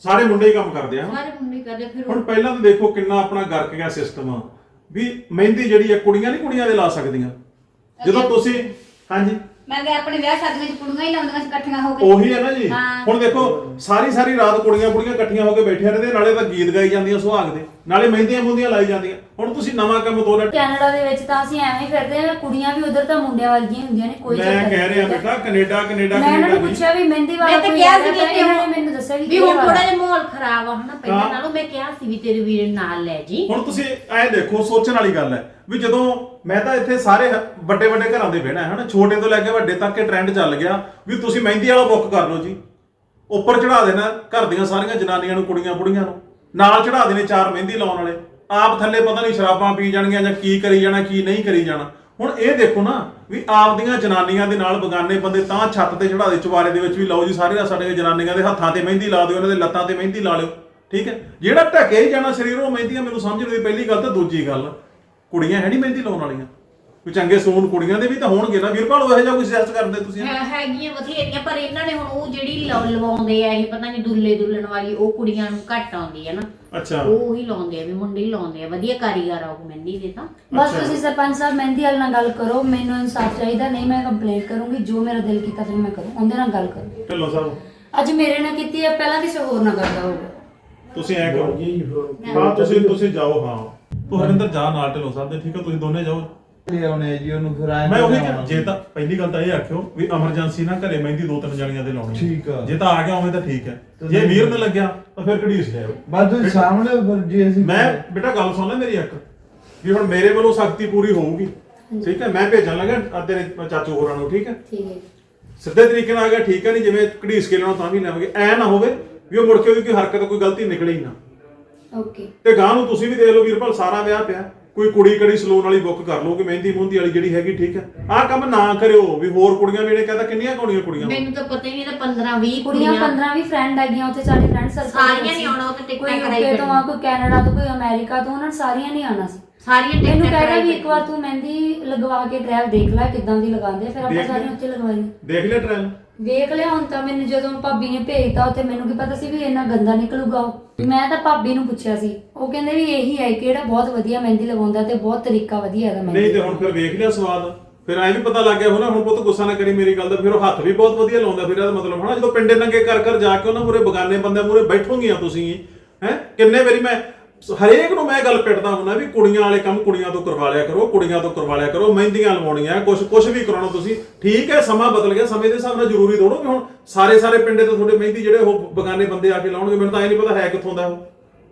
Speaker 1: ਸਾਰੇ ਮੁੰਡੇ ਹੀ ਕੰਮ ਕਰਦੇ ਆ ਹਨਾ?
Speaker 5: ਸਾਰੇ ਮੁੰਡੇ ਕਰਦੇ ਫਿਰ
Speaker 1: ਹੁਣ
Speaker 5: ਉਹ
Speaker 1: ਪਹਿਲਾਂ ਤਾਂ ਦੇਖੋ ਕਿੰਨਾ ਆਪਣਾ ਗਰਕ ਗਿਆ ਸਿਸਟਮ ਵੀ ਮਹਿੰਦੀ ਜਿਹੜੀ ਆ ਕੁੜੀਆਂ ਨਹੀਂ ਕੁੜੀਆਂ ਦੇ ਲਾ ਸਕਦੀਆਂ। ਜਦੋਂ ਤੁਸੀਂ ਹਾਂਜੀ।
Speaker 8: ਮੈਂ ਕਿਹਾ ਆਪਣੇ ਵਿਆਹ ਸ਼ਾਦੀਆਂ ਵਿੱਚ ਕੁੜੀਆਂ ਹੀ ਲਾਉਂਦੀਆਂ ਸੀ ਇਕੱਠੀਆਂ ਹੋ ਕੇ।
Speaker 1: ਉਹੀ ਹੈ ਨਾ ਜੀ।
Speaker 8: ਹਾਂ।
Speaker 1: ਹੁਣ ਦੇਖੋ ਸਾਰੀ ਸਾਰੀ ਰਾਤ ਕੁੜੀਆਂ ਕੁੜੀਆਂ ਇਕੱਠੀਆਂ ਹੋ ਕੇ ਬੈਠੀਆਂ ਰਹਿੰਦੇ ਨਾਲੇ ਤਾਂ ਗੀਤ ਗਾਈ ਜਾਂਦੀਆਂ ਸੁਹਾਗ ਦੇ। ਨਾਲੇ ਮਹਿੰਦੀਆਂ ਮੁੰਦੀਆਂ ਲਾਈ ਜਾਂਦੀਆਂ। ਹੁਣ ਤੁਸੀਂ ਨਵਾਂ ਕੰਮ ਦੋ ਲੱਟ
Speaker 6: ਕੈਨੇਡਾ ਦੇ ਵਿੱਚ ਤਾਂ ਅਸੀਂ ਐਵੇਂ ਹੀ ਫਿਰਦੇ ਹਾਂ ਕੁੜੀਆਂ ਵੀ ਉਧਰ ਤਾਂ ਮੁੰਡਿਆਂ ਵਰਗੀਆਂ ਹੁੰਦੀਆਂ ਨੇ ਕੋਈ
Speaker 1: ਮੈਂ
Speaker 6: ਚੱਕਰ
Speaker 1: ਕਹਿ
Speaker 6: ਨਹੀਂ
Speaker 1: ਰਿਹਾ। ਬੇਟਾ ਕੈਨੇਡਾ ਕੈਨੇਡਾ
Speaker 6: ਮੈਂ ਇਹਨਾਂ
Speaker 1: ਕੈਨੇਡਾ
Speaker 6: ਨੂੰ
Speaker 1: ਨਹੀਂ
Speaker 6: ਪੁੱਛਿਆ ਵੀ ਮਹਿੰਦੀ ਵਾਲਾ
Speaker 5: ਮੈਂ ਤਾਂ
Speaker 6: ਕੋਈ
Speaker 5: ਕਿਹਾ
Speaker 6: ਹੈਗਾ
Speaker 5: ਸੀ
Speaker 6: ਤਾਂ
Speaker 5: ਕਿ
Speaker 6: ਇਹਨਾਂ ਨੇ ਮੈਨੂੰ ਦੱਸਿਆ ਵੀ
Speaker 5: ਹੁਣ। ਥੋੜਾ ਜਿਹਾ ਮਾਹੌਲ ਖਰਾਬ ਆ ਹਨਾ ਪਹਿਲਾਂ
Speaker 1: ਹਾਂ।
Speaker 5: ਨਾਲੋਂ ਮੈਂ ਕਿਹਾ ਸੀ ਵੀ ਤੇਰੇ ਵੀਰੇ ਨਾਲ ਲੈ ਜੀ।
Speaker 1: ਹੁਣ ਤੁਸੀਂ ਐ ਦੇਖੋ ਸੋਚਣ ਵਾਲੀ ਗੱਲ ਹੈ ਵੀ ਜਦੋਂ ਮੈਂ ਤਾਂ ਇੱਥੇ ਸਾਰੇ ਵੱਡੇ ਵੱਡੇ ਘਰਾਂ ਦੇ ਬਹਿਣਾ ਹੈ ਹਨਾ ਛੋਟੇ ਤੋਂ ਲੈ ਕੇ ਵੱਡੇ ਤੱਕ ਇਹ ਟ੍ਰੈਂਡ ਚੱਲ ਗਿਆ ਵੀ ਤੁਸੀਂ ਮਹਿੰਦੀ ਵਾਲਾ ਬੁੱਕ ਕਰ ਲਓ ਜੀ। ਉੱਪਰ ਚੜਾ ਦੇਣਾ ਘਰ ਦੀਆਂ ਸਾਰੀਆਂ ਜਨਾਨੀਆਂ ਨੂੰ ਕੁੜੀਆਂ ਬੁੜੀਆਂ ਨੂੰ। ਨਾਲ ਚੜਾ ਦੇਣੇ ਚਾਰ ਮਹਿੰਦੀ ਲਾਉਣ ਵਾਲੇ। ਆਪ ਥੱਲੇ ਪਤਾ ਨਹੀਂ ਸ਼ਰਾਬਾਂ ਪੀ ਜਾਣਗੀਆਂ ਜਾਂ ਕੀ ਕਰੀ ਜਾਣਾ ਕੀ ਨਹੀਂ ਕਰੀ ਜਾਣਾ। ਹੁਣ ਇਹ ਦੇਖੋ ਨਾ ਵੀ ਆਪਦੀਆਂ ਜਨਾਨੀਆਂ ਦੇ ਨਾਲ ਬਗਾਨੇ ਬੰਦੇ ਤਾਂ ਛੱਤ ਤੇ ਚੜਾ ਦੇ ਚੁਬਾਰੇ ਦੇ ਵਿੱਚ ਵੀ ਲਾਓ ਜੀ ਸਾਰੇ ਸਾਡੇ ਜਨਾਨੀਆਂ ਦੇ ਹੱਥਾਂ ਤੇ ਮਹਿੰਦੀ ਲਾ ਦਿਓ ਉਹਨਾਂ ਦੇ ਲੱਤਾਂ ਤੇ ਮਹਿੰਦੀ ਲਾ ਲਿਓ, ਠੀਕ ਹੈ? ਜਿਹੜਾ ਢਕੇ ਹੀ ਜਾਣਾ ਸਰੀਰ, ਉਹ ਮਹਿੰਦੀਆਂ ਮੈਨੂੰ ਸਮਝ ਨਹੀਂ ਪਹਿਲੀ ਗੱਲ ਤਾਂ ਦੂਜੀ ਗੱਲ, ਕੁੜੀਆਂ ਹੈ ਨਹੀਂ ਮਹਿੰਦੀ ਲਾਉਣ ਵਾਲੀਆਂ। ਕੋਈ ਚੰਗੇ ਸੂਨ ਕੁੜੀਆਂ ਦੇ ਵੀ ਤਾਂ ਹੋਣਗੇ ਨਾ। ਵੀਰਪਾਲ ਉਹ ਇਹੋ ਜਿਹਾ ਕੋਈ ਸੁਜੈਸਟ ਕਰਦੇ ਤੁਸੀਂ?
Speaker 5: ਹੈ- ਹੈਗੀਆਂ ਬਥੇਰੀਆਂ ਪਰ ਇਹਨਾਂ ਨੇ ਹੁਣ ਉਹ ਜਿਹੜੀ ਲਵਾਉਂਦੇ ਆ ਇਹ ਪਤਾ ਨਹੀਂ ਦੁੱਲੇ ਦੁੱਲਣ ਵਾਲੀ ਉਹ ਕੁੜੀਆਂ ਨੂੰ ਘੱਟ ਆਉਂਦੀ ਹੈ ਨਾ।
Speaker 1: ਅੱਛਾ।
Speaker 5: ਉਹ ਹੀ ਲਾਉਂਦੇ ਆ ਵੀ ਮੁੰਡੇ ਹੀ ਲਾਉਂਦੇ ਆ। ਵਧੀਆ ਕਾਰੀਗਰ ਆ ਉਹ ਮਹਿੰਦੀ ਦੇ ਤਾਂ।
Speaker 6: ਬਸ
Speaker 1: ਅੱਛਾ।
Speaker 6: ਤੁਸੀਂ ਸਰਪੰਚ ਸਾਹਿਬ ਮਹਿੰਦੀ ਵਾਲੇ ਨਾਲ ਗੱਲ ਕਰੋ। ਮੈਨੂੰ ਇਨਸਾਫ ਚਾਹੀਦਾ ਨਹੀਂ ਮੈਂ ਕੰਪਲੇਂਟ ਕਰੂੰਗੀ। ਜੋ ਮੇਰਾ ਦਿਲ ਕੀਤਾ ਫਿਰ ਮੈਂ ਕਰੂੰ। ਉਹਦੇ ਨਾਲ ਗੱਲ ਕਰੋ।
Speaker 1: ਢਿੱਲੋਂ ਸਾਹਿਬ।
Speaker 6: ਅੱਜ ਮੇਰੇ ਨਾਲ ਕੀਤੀ ਹੈ ਪਹਿਲਾਂ ਕਿਸੇ ਹੋਰ ਨਾਲ ਕਰਦਾ ਹੋਊਗਾ
Speaker 1: ਤੁਸੀਂ ਐ ਕਰੋ।
Speaker 7: ਜੀ
Speaker 1: ਹਾਂ ਤੁਸੀਂ ਤੁਸੀਂ ਜਾਓ ਹਾਂ। ਤੂੰ ਹਰਿੰਦਰ ਜਾ ਨਾਲ ਢਿੱਲੋਂ ਸਾਹਿਬ ਦੇ ਠੀਕ ਹੈ ਤੁਸੀਂ ਦੋਨੇ ਜਾਓ।
Speaker 4: ਲਿਆਉਣੇ ਜੀ ਉਹਨੂੰ ਫਿਰ ਆਏ
Speaker 1: ਮੈਂ ਉਹੀ ਕਿਹਾ ਜੇ ਤਾਂ ਪਹਿਲੀ ਗੱਲ ਤਾਂ ਇਹ ਆਖਿਓ ਵੀ ਐਮਰਜੈਂਸੀ ਨਾ ਘਰੇ ਮਹਿੰਦੀ ਦੋ ਤਿੰਨ ਜਣੀਆਂ ਦੇ ਲਾਉਣੀ
Speaker 4: ਠੀਕ ਆ।
Speaker 1: ਜੇ ਤਾਂ ਆ ਗਿਆ ਉਵੇਂ ਤਾਂ ਠੀਕ ਹੈ। ਜੇ ਵੀਰ ਨੂੰ ਲੱਗਿਆ ਤਾਂ ਫਿਰ ਘੜੀਸ ਲਿਆਓ
Speaker 4: ਬਸ ਤੁਸੀਂ ਸਾਹਮਣੇ ਫਿਰ ਜੀ ਅਸੀਂ
Speaker 1: ਮੈਂ ਬੇਟਾ ਗੱਲ ਸੁਣ ਲੈ ਮੇਰੀ ਇੱਕ। ਵੀ ਹੁਣ ਮੇਰੇ ਵੱਲੋਂ ਸਖਤੀ ਪੂਰੀ ਹੋਊਗੀ। ਠੀਕ ਹੈ? ਮੈਂ ਭੇਜਣ ਲੱਗਾ ਆ ਤੇਰੇ ਚਾਚੂ ਹੋਰਾਂ ਨੂੰ ਠੀਕ ਹੈ?
Speaker 6: ਠੀਕ ਹੈ।
Speaker 1: ਸਿੱਧੇ ਤਰੀਕੇ ਨਾਲ ਆ ਗਿਆ ਠੀਕ ਹੈ ਨਹੀਂ ਜਿਵੇਂ ਘੜੀਸ ਕੇ ਲੈਣਾ ਤਾਂ ਵੀ ਲੈਵਾਂਗੇ ਐ ਨਾ ਹੋਵੇ ਵੀ ਉਹ ਮੁੜ ਕੇ ਉਹਦੀ ਕੋਈ ਹਰਕਤ ਕੋਈ ਗਲਤੀ ਨਿਕਲੇ ਹੀ ਨਾ।
Speaker 6: ਓਕੇ।
Speaker 1: ਤੇ ਗਾਂ ਨੂੰ ਤੁਸੀਂ ਵੀ ਦੇਖ ਲਓ ਵੀਰਪਾਲ ਸਾਰਾ ਵਿਆਹ ਪਿਆ। ਕੋਈ ਕੁੜੀ ਕੜੀ ਸਲੂਨ ਵਾਲੀ ਬੁੱਕ ਕਰ ਲਓ ਕਿ ਮਹਿੰਦੀ ਮੁੰਦੀ ਵਾਲੀ ਜਿਹੜੀ ਹੈਗੀ ਠੀਕ ਹੈ। ਆਹ ਕੰਮ ਨਾ ਕਰਿਓ ਵੀ ਹੋਰ ਕੁੜੀਆਂ ਵੀ ਇਹਨੇ ਕਹਿੰਦਾ ਕਿੰਨੀਆਂ ਕੌਣੀਆਂ ਕੁੜੀਆਂ
Speaker 5: ਮੈਨੂੰ ਤਾਂ ਪਤਾ ਹੀ ਨਹੀਂ ਤਾਂ 15 20
Speaker 6: ਕੁੜੀਆਂ। 15 ਵੀ ਫਰੈਂਡ ਹੈਗੀਆਂ ਉੱਥੇ ਸਾਡੇ ਫਰੈਂਡ ਸਰਕਲ
Speaker 5: ਸਾਰੀਆਂ ਨਹੀਂ ਆਉਣਾ, ਉੱਥੇ ਟਿਕਟਾਂ
Speaker 6: ਕੋਈ
Speaker 5: ਕਰਾਈ
Speaker 6: UK ਤੋਂ ਆ। ਕੋਈ ਕੈਨੇਡਾ ਤੋਂ ਕੋਈ ਅਮਰੀਕਾ ਤੋਂ ਉਹਨਾਂ ਨੇ ਸਾਰੀਆਂ ਨਹੀਂ ਆਉਣਾ ਸੀ।
Speaker 5: ਸਾਰੀਆਂ
Speaker 6: ਮੈਨੂੰ
Speaker 5: ਟਿਕਟਾਂ
Speaker 6: ਕਹਿੰਦਾ ਵੀ ਇੱਕ ਵਾਰ ਤੂੰ ਮਹਿੰਦੀ ਲਗਵਾ ਕੇ ਟ੍ਰਾਇਲ ਦੇਖ ਲੈ ਕਿਦਾਂ ਦੀ ਲਗਾਉਂਦੇ ਫਿਰ ਆਪਾਂ
Speaker 1: ਦੇਖ
Speaker 6: ਸਾਰੀਆਂ। ਉੱਥੇ ਲਗਵਾਈ
Speaker 1: ਦੇਖ ਲਿਆ ਟ੍ਰਾਇਲ
Speaker 6: ਵੇਖ ਲਿਆ, ਹੁਣ ਤਾਂ ਮੈਨੂੰ ਜਦੋਂ ਭਾਬੀ ਨੇ ਭੇਜਤਾ, ਉੱਥੇ ਮੈਨੂੰ ਕੀ ਪਤਾ ਸੀ ਵੀ ਇੰਨਾ ਗੰਦਾ ਨਿਕਲੂਗਾ ਉਹ। ਮੈਂ ਤਾਂ ਭਾਬੀ ਨੂੰ ਪੁੱਛਿਆ ਸੀ। ਉਹ ਕਹਿੰਦੇ ਵੀ ਇਹੀ ਹੈ ਕਿਹੜਾ ਬਹੁਤ ਵਧੀਆ ਮਹਿੰਦੀ ਲਗਾਉਂਦਾ ਤੇ ਬਹੁਤ ਤਰੀਕਾ ਵਧੀਆ ਹੈਗਾ
Speaker 1: ਨਹੀਂ
Speaker 6: ਮਹਿੰਦੀ
Speaker 1: ਹੁਣ ਫਿਰ ਵੇਖ ਲਿਆ ਸਵਾਦ। ਫਿਰ ਐਂ ਵੀ ਪਤਾ ਲੱਗ ਗਿਆ ਹੋਣਾ, ਹੁਣ ਪੁੱਤ ਗੁੱਸਾ ਨਾ ਕਰੀ ਮੇਰੀ ਗੱਲ ਦਾ, ਫਿਰ ਉਹ ਹੱਥ ਵੀ ਬਹੁਤ ਵਧੀਆ ਲਾਉਂਦਾ ਫਿਰ ਇਹਦਾ ਮਤਲਬ ਹਨਾ ਜਦੋਂ ਪਿੰਡੇ ਨੰਗੇ ਕਰ ਕਰ ਜਾ ਕੇ ਉਹਨਾਂ ਮੂਰੇ ਬਗਾਨੇ ਬੰਦੇ ਮੂਰੇ ਬੈਠੋਗੀਆਂ ਤੁਸੀਂ, ਹੈ? ਕਿੰਨੇ ਵਾਰੀ ਮੈਂ ਹਰੇਕ ਨੂੰ ਮੈਂ ਗੱਲ ਪਿੱਟਦਾ ਹੁੰਦਾ ਵੀ ਕੁੜੀਆਂ ਵਾਲੇ ਕੰਮ ਕੁੜੀਆਂ ਤੋਂ ਕਰਵਾ ਲਿਆ ਕਰੋ ਕੁੜੀਆਂ ਤੋਂ ਕਰਵਾ ਲਿਆ ਕਰੋ ਮਹਿੰਦੀਆਂ ਲਵਾਉਣੀਆਂ ਕੁਝ ਕੁਝ ਵੀ ਕਰਾਉਣਾ ਤੁਸੀਂ। ਠੀਕ ਹੈ ਸਮਾਂ ਬਦਲ ਗਿਆ ਸਮੇਂ ਦੇ ਹਿਸਾਬ ਨਾਲ ਜ਼ਰੂਰੀ ਥੋੜੋ ਵੀ ਹੁਣ ਸਾਰੇ ਸਾਰੇ ਪਿੰਡੇ ਤੋਂ ਤੁਹਾਡੇ ਮਹਿੰਦੀ ਜਿਹੜੇ ਉਹ ਬਗਾਨੇ ਬੰਦੇ ਆ ਕੇ ਲਾਉਣਗੇ ਮੈਨੂੰ ਤਾਂ ਇਹ ਨਹੀਂ ਪਤਾ ਹੈ ਕਿੱਥੋਂ ਦਾ ਉਹ।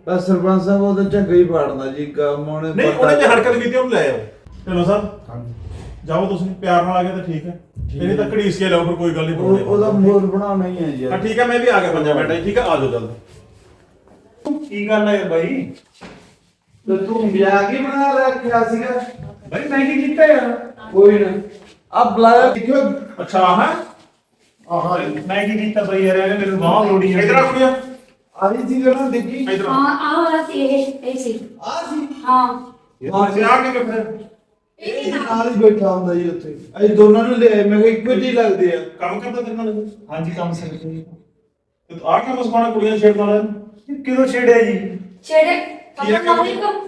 Speaker 4: ਬਸ ਸਰਪੰਚ ਸਾਹਿਬ ਉਹ ਤਾਂ ਝੱਗਾ ਹੀ ਪਾੜਨਾ ਜੀ ਕੰਮ ਉਹਨੇ
Speaker 1: ਨਹੀਂ ਉਹਨੇ ਜੇ ਹਰਕਤ ਕੀਤੀ ਉਹਨੂੰ ਲੈ ਆਓ। ਚਲੋ ਸਾਹਿਬ ਜਾਓ ਤੁਸੀਂ ਪਿਆਰ ਨਾਲ ਆ ਗਏ ਤਾਂ ਠੀਕ ਹੈ। ਇਹਨੇ ਤਾਂ ਘੜੀਸ ਕੇ ਲਾਓ ਫਿਰ ਕੋਈ ਗੱਲ ਨਹੀਂ
Speaker 4: ਉਹ- ਉਹਦਾ ਮੋਰ ਬਣਾਉਣਾ ਹੀ ਹੈ ਜੀ।
Speaker 1: ਹਾਂ ਠੀਕ ਹੈ ਮੈਂ ਵੀ ਆ ਗਿਆ ਪੰਜਾਂ ਮਿੰਟਾਂ 'ਚ, ਠੀਕ ਹੈ ਆ ਜਾਓ ਜਲਦੀ।
Speaker 9: ਕੀ ਗੱਲ ਹੈ ਬਾਈ?
Speaker 4: ਤੇ ਤੂੰ ਵਿਆਹ ਕੀ ਬਣਾ ਰੱਖਿਆ ਸੀਗਾ?
Speaker 9: ਬਾਈ ਮੈਂ ਕੀ ਕੀਤਾ ਯਾਰ?
Speaker 4: ਕੋਈ ਨਾ। ਆ ਬੁਲਾਇਆ ਕਿਉਂ?
Speaker 1: ਅੱਛਾ ਹੈ?
Speaker 9: ਆਹਾਂ ਮੈਂ ਕੀ ਕੀਤਾ ਬਾਈ ਯਾਰ ਇਹਨੇ ਮੈਨੂੰ ਬਾਹ ਲੋੜੀ
Speaker 1: ਇਧਰ ਆ ਕੁੜੀਆਂ।
Speaker 4: ਆਹੀ ਸੀ ਨਾ ਦੇਖੀ।
Speaker 1: ਇਧਰ ਆ।
Speaker 6: ਹਾਂ ਆਹ ਵਾਲਾ ਸੀ ਇਹ ਇਹ ਸੀ।
Speaker 4: ਆ ਸੀ?
Speaker 6: ਹਾਂ।
Speaker 1: ਹਾਂ ਆ ਕੇ ਫਿਰ?
Speaker 4: ਇਹ ਨਾਲ। ਹੀ ਬੈਠਾ ਹੁੰਦਾ ਜੀ ਉੱਥੇ। ਅਸੀਂ ਦੋਨਾਂ ਨੂੰ ਲੈ ਆਏ, ਮੈਂ ਕਿਹਾ ਇੱਕੋ ਜਿਹੀ ਲੱਗਦੇ ਆ।
Speaker 1: ਕੰਮ ਕਰਦਾ ਤੇਰੇ ਨਾਲ?
Speaker 9: ਹਾਂਜੀ ਕੰਮ ਸਿੱਖਦੇ
Speaker 1: ਤੇ। ਆ ਕੇ ਮਸਕਾਣਾ ਕੁੜੀਆਂ ਵਾਲਾ
Speaker 9: ਇਹ ਕਿਦੋਂ ਛੇੜਿਆ ਜੀ?
Speaker 6: ਛੇੜੇ
Speaker 1: ਕੀ ਆਖਿਆ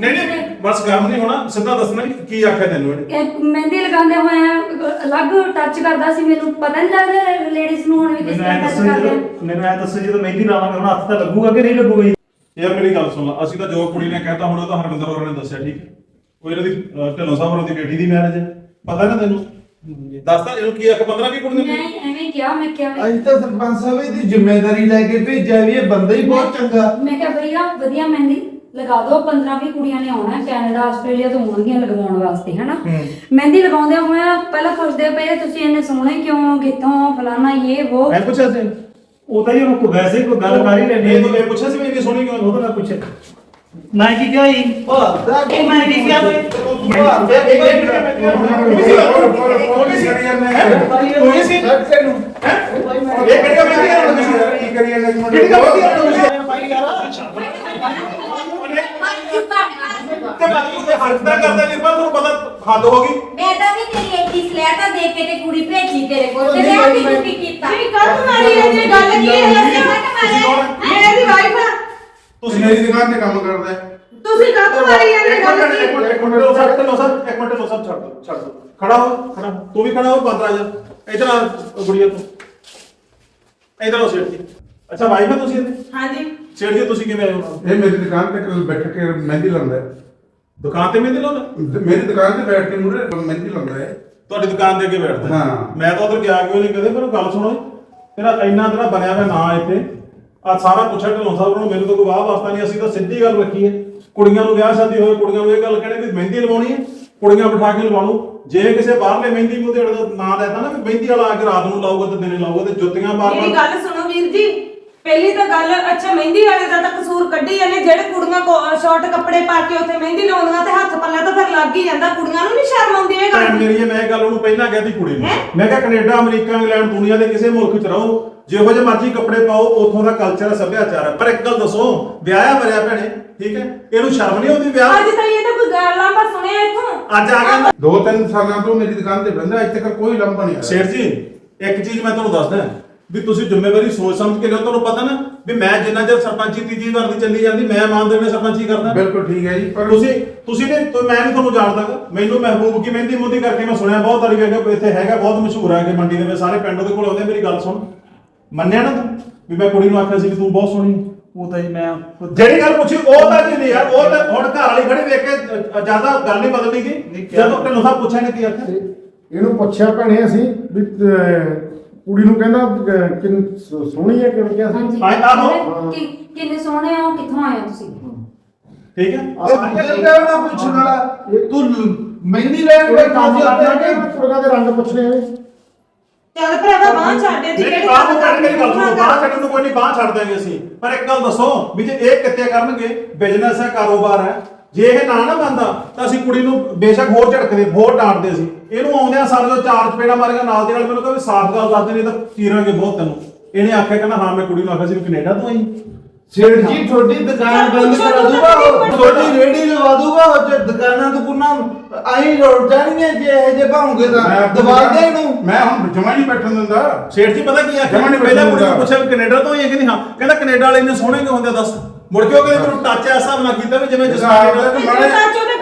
Speaker 1: ਨਹੀਂ ਨਹੀਂ ਬਸ ਕੰਮ ਨਹੀਂ ਹੋਣਾ ਸਿੱਧਾ ਦੱਸਣਾ ਵੀ ਕੀ ਆਖਿਆ ਤੈਨੂੰ ਇਹਨੇ?
Speaker 6: ਇਹ ਮਹਿੰਦੀ ਲਗਾਉਂਦੇ ਹੋਏ ਆ, ਅਲੱਗ ਟੱਚ ਕਰਦਾ ਸੀ ਮੈਨੂੰ ਪਤਾ ਨਹੀਂ ਲੱਗਦਾ ਲੇਡੀਜ਼ ਨੂੰ ਹੁਣ ਵੀ ਕਿਸ
Speaker 9: ਮੈਨੂੰ ਐ
Speaker 6: ਤਰ੍ਹਾਂ ਟੱਚ
Speaker 9: ਦੱਸੋ
Speaker 6: ਕਰਦੇ ਆ।
Speaker 9: ਮੈਨੂੰ ਐ ਦੱਸੋ ਜਦੋਂ ਮਹਿੰਦੀ ਲਾਵਾਂਗੇ ਹੁਣ ਹੱਥ ਤਾਂ ਲੱਗੂਗਾ ਕਿ ਨਹੀਂ ਲੱਗੂਗਾ ਜੀ?
Speaker 1: ਯਾਰ ਮੇਰੀ ਗੱਲ ਸੁਣ ਲਾ ਅਸੀਂ ਤਾਂ ਜੋ ਕੁੜੀ ਨੇ ਕਹਿਤਾ ਹੁਣ ਉਹ ਤਾਂ ਹਰਵਿੰਦਰ ਹੋਰਾਂ ਨੇ ਦੱਸਿਆ ਠੀਕ ਹੈ। ਕੋਈ ਇਹਨਾਂ ਦੀ ਅਹ, ਢਿੱਲੋਂ ਸਾਹਿਬ ਹੋਰਾਂ ਦੀ ਬੇਟੀ ਦੀ ਮੈਰਿਜ ਹੈ। ਪਤਾ ਨਾ ਤੈਨੂੰ? ਦੱਸਦਾ ਇਹਨੂੰ ਕੀ ਆਖ 15 ਕੀ ਕੁੜੀ
Speaker 6: ਮੈਂ
Speaker 1: ਨੇ
Speaker 6: ਐਵੇਂ ਕਿਹਾ ਮੈਂ ਕਿਹਾ ਵੀ-
Speaker 4: ਤਾਂ ਸਰਪੰਚ ਸਾਹਿਬ ਇਹਦੀ ਜ਼ਿੰਮੇਵਾਰੀ ਲੈ ਕੇ ਭੇਜਿਆ ਵੀ ਇਹ ਬੰਦਾ ਹੀ ਬਹੁਤ ਚੰਗਾ।
Speaker 6: ਮੈਂ ਕਿਹਾ ਭਈਆ ਵਧੀਆ ਮਹਿੰਦੀ ਲਗਾ ਦਿਓ 15 20 ਕੁੜੀਆਂ ਨੇ ਆਉਣਾ ਹੈ, ਕੈਨੇਡਾ ਆਸਟ੍ਰੇਲੀਆ ਤੋਂ ਆਉਣਗੀਆਂ ਲਗਵਾਉਣ ਵਾਸਤੇ ਹਨਾ? ਮਹਿੰਦੀ ਲਗਾਉਂਦੇ ਹੋਏ ਪਹਿਲਾਂ ਪੁੱਛਦੇ ਪਏ ਤੁਸੀਂ ਇੰਨੇ ਸੋਹਣੇ ਕਿਉਂ ਕਿੱਥੋਂ ਫਲਾਨਾ ਇਹ ਉਹ?
Speaker 1: ਮੈਂ ਪੁੱਛਿਆ ਸੀ।
Speaker 9: ਉਹ ਤਾਂ ਜੀ ਉਹਨੂੰ ਕੋਈ ਵੈਸੇ ਹੀ ਕੋਈ ਗੱਲ ਕਰ ਹੀ ਲੈਣੀ
Speaker 1: ਇਹ ਤਾਂ ਇਹ ਪੁੱਛਿਆ ਸੀ ਵੀ ਇੰਨੀ ਸੋਹਣੀ ਕਿਉਂ?
Speaker 9: ਉਹ ਤਾਂ ਮੈਂ ਪੁੱਛਿਆ। ਮੈਂ ਕੀ ਕਿਹਾ ਜੀ? ਇਹ ਮੈਂ ਕੀ ਕਿਹਾ ਬਈ
Speaker 1: ਤੁਸੀਂ ਕੀ ਕਰਦਾ ਹੱਦ ਹੋ ਗਈ
Speaker 5: ਮੈਂ ਤਾਂ ਵੀ ਤੇਰੀ ਐਡੀ ਸਲੈਟਾ ਦੇਖ ਕੇ ਤੇ ਕੁੜੀ ਭੇਜੀ ਤੇਰੇ ਕੋਲ ਤੇ ਵਿਆਹ ਵੀ ਤੂੰ ਕੀਤਾ
Speaker 10: ਕੀ ਕਰ ਮਾਰੀ ਹੈ ਜੇ ਗੱਲ ਕੀ ਹੈ ਮੈਂ ਇਹਦੀ ਵਾਈਫ ਹਾਂ
Speaker 1: ਤੁਸੀਂ ਮੇਰੀ ਦੁਕਾਨ ਤੇ ਕੰਮ ਕਰਦੇ
Speaker 10: ਤੁਸੀਂ ਕਾਹਤੋਂ ਮਾਰੀ ਹੈ ਜੇ
Speaker 1: ਇੱਕ
Speaker 10: ਗੱਲ
Speaker 1: ਇੱਕ ਮਿੰਟ ਇੱਕ ਮਿੰਟ ਲੋ ਸਰ ਲੋ ਸਰ ਇੱਕ ਮਿੰਟ ਲੋ ਸਰ ਛੱਡ ਦੋ ਛੱਡ ਦੋ। ਖੜਾ ਹੋ ਖੜਾ ਹੋ। ਤੂੰ ਵੀ ਖੜਾ ਹੋ ਬੰਦ ਆ ਜਾ ਇਧਰ ਆ ਗੁੜੀਆ ਤੂੰ। ਇਧਰ ਆ ਸੇਠ ਜੀ ਅੱਛਾ ਵਾਈਫ ਹੈ ਤੁਸੀਂ ਇਹਦੇ?
Speaker 10: ਹਾਂਜੀ।
Speaker 1: ਸੇਠ ਜੀ ਤੁਸੀਂ ਕਿਵੇਂ ਆਏ ਹੋ
Speaker 11: ਇਹ ਮੇਰੀ ਦੁਕਾਨ ਤੇ ਕੋਲ ਬੈਠ ਕੇ ਮਹਿੰਦੀ ਲਾਉਂਦਾ ਹੈ।
Speaker 1: ਦੁਕਾਨ ਤੇ ਮਹਿੰਦੀ ਲਾਉਂਦਾ?
Speaker 11: ਦ- ਮੇਰੀ ਦੁਕਾਨ ਤੇ ਬੈਠ ਕੇ ਮੂਰੇ ਮਹਿੰਦੀ ਲਾਉਂਦਾ ਹੈ।
Speaker 1: ਤੁਹਾਡੀ ਦੁਕਾਨ ਦੇ ਅੱਗੇ ਬੈਠਦਾ
Speaker 11: ਹਾਂ।
Speaker 1: ਮੈਂ ਤਾਂ ਉਧਰ ਗਿਆ ਕਿਉਂ ਨਹੀਂ ਕਦੇ? ਪਰ ਗੱਲ ਸੁਣੋ ਤੇਰਾ ਇੰਨਾ ਤੇਰਾ ਬਣਿਆ ਹੋਇਆ ਨਾਂ ਇੱਥੇ। ਆ ਸਾਰਾ ਪੁੱਛਿਆ ਢਲੋਂ ਸਾਹਿਬ ਨੂੰ ਮੈਨੂੰ ਤਾਂ ਕੋਈ ਵਾਹ ਵਾਸਤਾ ਨਹੀਂ। ਅਸੀਂ ਤਾਂ ਸਿੱਧੀ ਗੱਲ ਰੱਖੀ ਹੈ। ਕੁੜੀਆਂ ਨੂੰ ਵਿਆਹ ਸ਼ਾਦੀ ਹੋਏ ਕੁੜੀਆਂ ਨੂੰ ਇਹ ਗੱਲ ਕਹਿਣੇ ਵੀ ਮਹਿੰਦੀ ਲਵਾਉਣੀ ਹੈ ਕੁੜੀਆਂ ਬਿਠਾ ਕੇ ਲਵਾ ਲਓ। ਜੇ ਕਿਸੇ ਬਾਹਰਲੇ ਮਹਿੰਦੀ ਮੂੰਹ ਦੇੜ ਦਾ ਨਾਂ ਲੈਤਾ ਨਾ ਵੀ ਮਹਿੰਦੀ ਵਾਲਾ ਆ ਕੇ ਰਾਤ ਨੂੰ ਲਾਊਗਾ ਤੇ ਦਿਨੇ ਲਾਊਗਾ ਤੇ ਜੁੱਤੀਆਂ ਮੇਰੀ
Speaker 10: ਮਾਰ ਗੱਲ ਸੁਣੋ ਵੀਰ ਜੀ ਪਹਿਲੀ ਤਾਂ ਗੱਲ ਅੱਛਾ ਮਹਿੰਦੀ ਵਾਲੇ ਦਾ ਤਾਂ ਕਸੂਰ ਕੱਢੀ ਜਾਂਦੇ ਜਿਹੜੇ ਕੁੜੀਆਂ ਕੋ ਸ਼ਾਰਟ ਕੱਪੜੇ ਪਾ ਕੇ ਉੱਥੇ ਮਹਿੰਦੀ ਲਾਉਂਦੀਆਂ ਤੇ ਹੱਥ ਪੱਲਾ ਤਾਂ ਫਿਰ ਲੱਗ ਹੀ ਜਾਂਦਾ ਕੁੜੀਆਂ ਨੂੰ ਨਹੀਂ ਸ਼ਰਮ ਆਉਂਦੀ ਇਹ ਗੱਲ
Speaker 1: ਭੈਣ
Speaker 10: ਦੀ?
Speaker 1: ਮੇਰੀ ਇਹ ਮੈਂ ਇਹ ਗੱਲ ਉਹਨੂੰ ਪਹਿਲਾਂ ਕਹਿਤੀ ਕੁੜੀ ਨੂੰ ਮੈਂ ਕਿਹਾ ਕੈਨੇਡਾ ਅਮਰੀਕਾ ਇੰਗਲੈਂਡ ਦੁਨੀਆ ਦੇ ਕਿਸੇ ਮੁਲਕ 'ਚ ਰਹੋ ਜਿਹੋ ਜਿਹੇ ਮਰਜ਼ੀ ਕੱਪੜੇ ਪਾਓ ਉੱਥੋਂ ਦਾ ਕਲਚਰ ਹੈ ਸੱਭਿਆਚਾਰ ਹੈ। ਪਰ ਇੱਕ ਗੱਲ ਦੱਸੋ ਵਿਆਹਿਆ ਮਰਿਆ ਭੈਣੇ ਠੀਕ ਹੈ? ਇਹਨੂੰ ਸ਼ਰਮ ਨਹੀਂ ਆਉਂਦੀ ਵਿਆਹ?
Speaker 10: ਅੱਜ ਤਾਂ ਇਹ ਤਾਂ ਕੋਈ ਗੱਲ ਲਾਂਭਾ ਸੁਣਿਆ ਇੱਥੋਂ।
Speaker 1: ਅੱਜ ਆ ਗਿਆ
Speaker 11: ਦੋ ਤਿੰਨ ਸਾਲਾਂ ਤੋਂ ਮੇਰੀ ਦੁਕਾਨ ਤੇ ਬੰਦਾ ਤੱਕ ਕੋਈ ਲੰਬਾ ਨਹੀਂ ਆਇਆ।
Speaker 1: ਸ਼ੇਰ ਜੀ ਇੱਕ ਚੀਜ਼ ਮੈਂ ਤੁਹਾਨੂੰ ਦੱਸਦਾ। ਵੀ ਤੁਸੀਂ ਜ਼ਿੰਮੇਵਾਰੀ ਸੋਚ ਸਮਝ ਕੇ ਲਿਓ ਤੁਹਾਨੂੰ ਪਤਾ ਨਾ ਵੀ ਮੈਂ ਜਿੰਨਾ ਚਿਰ ਸਰਪੰਚੀ ਤੀਜੀ ਵਾਰ ਦੀ ਚੱਲੀ ਜਾਂਦੀ ਮੈਂ ਇਮਾਨਦਾਰੀ ਨਾਲ ਸਰਪੰਚੀ ਕਰਦਾ।
Speaker 11: ਬਿਲਕੁਲ ਠੀਕ ਹੈ ਜੀ ਪਰ
Speaker 1: ਤੁਸੀਂ ਤੁਸੀਂ ਨੇ ਤੋ ਮੈਂ ਨਹੀਂ ਤੁਹਾਨੂੰ ਜਾਣਦਾ ਮੈਨੂੰ ਮਹਿਬੂਬ ਕੀ ਮਹਿੰਦੀ ਮੁੰਦੀ ਕਰਕੇ ਮੈਂ ਸੁਣਿਆ ਬਹੁਤ ਵਾਰੀ ਵੀ ਇੱਥੇ ਹੈਗਾ ਬਹੁਤ ਮਸ਼ਹੂਰ ਹੈ ਕਿ ਮੰਡੀ ਦੇ ਵਿੱਚ ਸਾਰੇ ਪਿੰਡ ਉਹਦੇ ਕੋਲ ਆਉਂਦੇ ਮੇਰੀ ਗੱਲ ਸੁਣ। ਮੰਨਿਆ ਨਾ ਤੂੰ? ਵੀ ਮੈਂ ਕੁੜੀ ਨੂੰ ਆਖਿਆ ਸੀ ਵੀ ਤੂੰ ਬਹੁਤ ਸੋਹਣੀ ਹੈ।
Speaker 9: ਉਹ ਤਾਂ ਜੀ ਮੈਂ
Speaker 1: ਜਿਹੜੀ ਗੱਲ ਪੁੱਛੀ ਉਹ ਤਾਂ ਨਹੀਂ ਯਾਰ ਉਹ ਤਾਂ ਹੁਣ ਘਰ ਵਾਲੀ ਖੜੀ ਵੇਖ ਕੇ ਜ਼ਿਆਦਾ ਗੱਲ ਨਹੀਂ ਬਦਲਣੀ
Speaker 9: ਨਹੀਂ,
Speaker 1: ਗਈ
Speaker 9: ਕਿਆ-
Speaker 1: ਜਦੋਂ ਢਿੱਲੋਂ ਸਾਹਿਬ ਪੁੱਛਿਆ ਨੇ ਕੀ ਆਖਿਆ?
Speaker 7: ਤੇ ਇਹਨੂੰ ਪੁੱਛਿਆ ਭੈਣੇ ਅਸੀਂ ਵੀ ਅਹ, ਕੁੜੀ ਨੂੰ ਕਹਿੰਦਾ ਅਹ, ਕਿੰਨ ਸੋ- ਸੋਹਣੀ ਹੈ ਕਿਵੇਂ ਕਿਹਾ ਸੀ?
Speaker 6: ਹਾਂਜੀ।
Speaker 1: ਆਏ
Speaker 6: ਕਿ ਕਿੰਨੇ ਸੋਹਣੇ ਹੋ ਕਿੱਥੋਂ ਆਏ ਹੋ ਤੁਸੀਂ?
Speaker 1: ਠੀਕ ਹੈ।
Speaker 4: ਇਹ ਕਿਹੜਾ ਨਾ ਪੁੱਛਣ ਵਾਲਾ। ਤੂੰ ਮਹਿੰਦੀ ਲੈਣ
Speaker 7: ਕੋਈ
Speaker 4: ਬੈਠਾ
Speaker 7: ਕੰਮ
Speaker 4: ਸੀ
Speaker 7: ਕਰਨਾ ਕਿ ਕੁੜੀਆਂ ਦੇ ਰੰਗ ਪੁੱਛਣੇ ਨੇ
Speaker 10: ਚੱਲ ਭਰਾਵਾ ਬਾਹ ਛੱਡੇ ਦੀ
Speaker 1: ਨਹੀਂ ਬਾਹਰ ਨੂੰ ਕੱਢ ਮੇਰੀ ਗੱਲ ਸੁਣੋ ਬਾਹਰ ਛੱਡਣ ਨੂੰ ਕੋਈ ਨਹੀਂ ਬਾਹਰ ਛੱਡ ਦਿਆਂਗੇ ਅਸੀਂ। ਪਰ ਇੱਕ ਗੱਲ ਦੱਸੋ ਵੀ ਜੇ ਇਹ ਕਿੱਤੇ ਕਰਨਗੇ ਬਿਜ਼ਨਸ ਹੈ ਕਾਰੋਬਾਰ ਹੈ ਜੇ ਇਹ ਨਾ ਨਾ ਮੰਨਦਾ ਤਾਂ ਅਸੀਂ ਕੁੜੀ ਨੂੰ ਬੇਸ਼ੱਕ ਹੋਰ ਝਟਕਦੇ ਹੋਰ ਡਾਂਟਦੇ ਸੀ। ਇਹਨੂੰ ਆਉਂਦਿਆਂ ਸਾਰ ਜੋ ਚਾਰ ਚਪੇੜਾ ਮਾਰੀਆਂ ਨਾਲ ਦੇ ਨਾਲ ਮੈਨੂੰ ਕਹਿੰਦੇ ਸਾਫ਼ ਗੱਲ ਦੱਸ ਦੇ ਨਹੀਂ ਤਾਂ ਚੀਰਾਂਗੇ ਬਹੁਤ ਤੈਨੂੰ। ਇਹਨੇ ਆਖਿਆ ਕਹਿੰਦਾ ਹਾਂ ਮੈਂ ਕੁੜੀ ਨੂੰ ਆਖਿਆ ਸੀ ਵੀ ਕੈਨੇਡਾ ਤੋਂ ਆਈ।
Speaker 4: ਸੇਠ ਜੀ ਤੁਹਾਡੀ ਦੁਕਾਨ ਬੰਦ ਕਰਾ
Speaker 10: ਤਾਂ
Speaker 4: ਦੂਗਾ। ਉਹ। ਤੁਹਾਡੀ ਰੇੜੀ ਲਵਾ ਦੂਗਾ ਉਹ ਜੇ ਦੁਕਾਨਾਂ ਦੁਕਾਨਾਂ ਆਈ ਰੋੜ ਜਾਣਗੀਆਂ ਜੇ ਇਹ ਜੇ ਭਾਉਂਗੇ ਤਾਂ ਦਬਾ ਦੇ ਇਹਨੂੰ
Speaker 11: ਮੈਂ ਹੁਣ ਜਮਾ ਨਹੀਂ ਬੈਠਣ ਦਿੰਦਾ।
Speaker 1: ਸੇਠ ਜੀ ਪਤਾ ਕੀ ਆ
Speaker 11: ਜਮਾਂ ਨੀ
Speaker 1: ਪਹਿਲਾਂ ਕੁੜੀ ਨੂੰ। ਪੁੱਛਿਆ ਵੀ ਕੈਨੇਡਾ ਤੋਂ ਹੀ ਹੈ ਕਿ ਨਹੀਂ? ਹਾਂ। ਕਹਿੰਦਾ ਕੈਨੇਡਾ ਵਾਲੇ ਇੰਨੇ ਸੋਹਣੇ ਕਿਉਂ ਹੁੰਦੇ ਆ ਦੱਸ? ਮੁੜ ਕੇ ਉਹ ਕਹਿੰਦੇ ਮੈਨੂੰ ਟੱਚ ਐਸਾ ਨਾਲ ਕੀਤਾ ਵੀ ਜਿਵੇਂ
Speaker 10: ਚੋਂ ਦੇ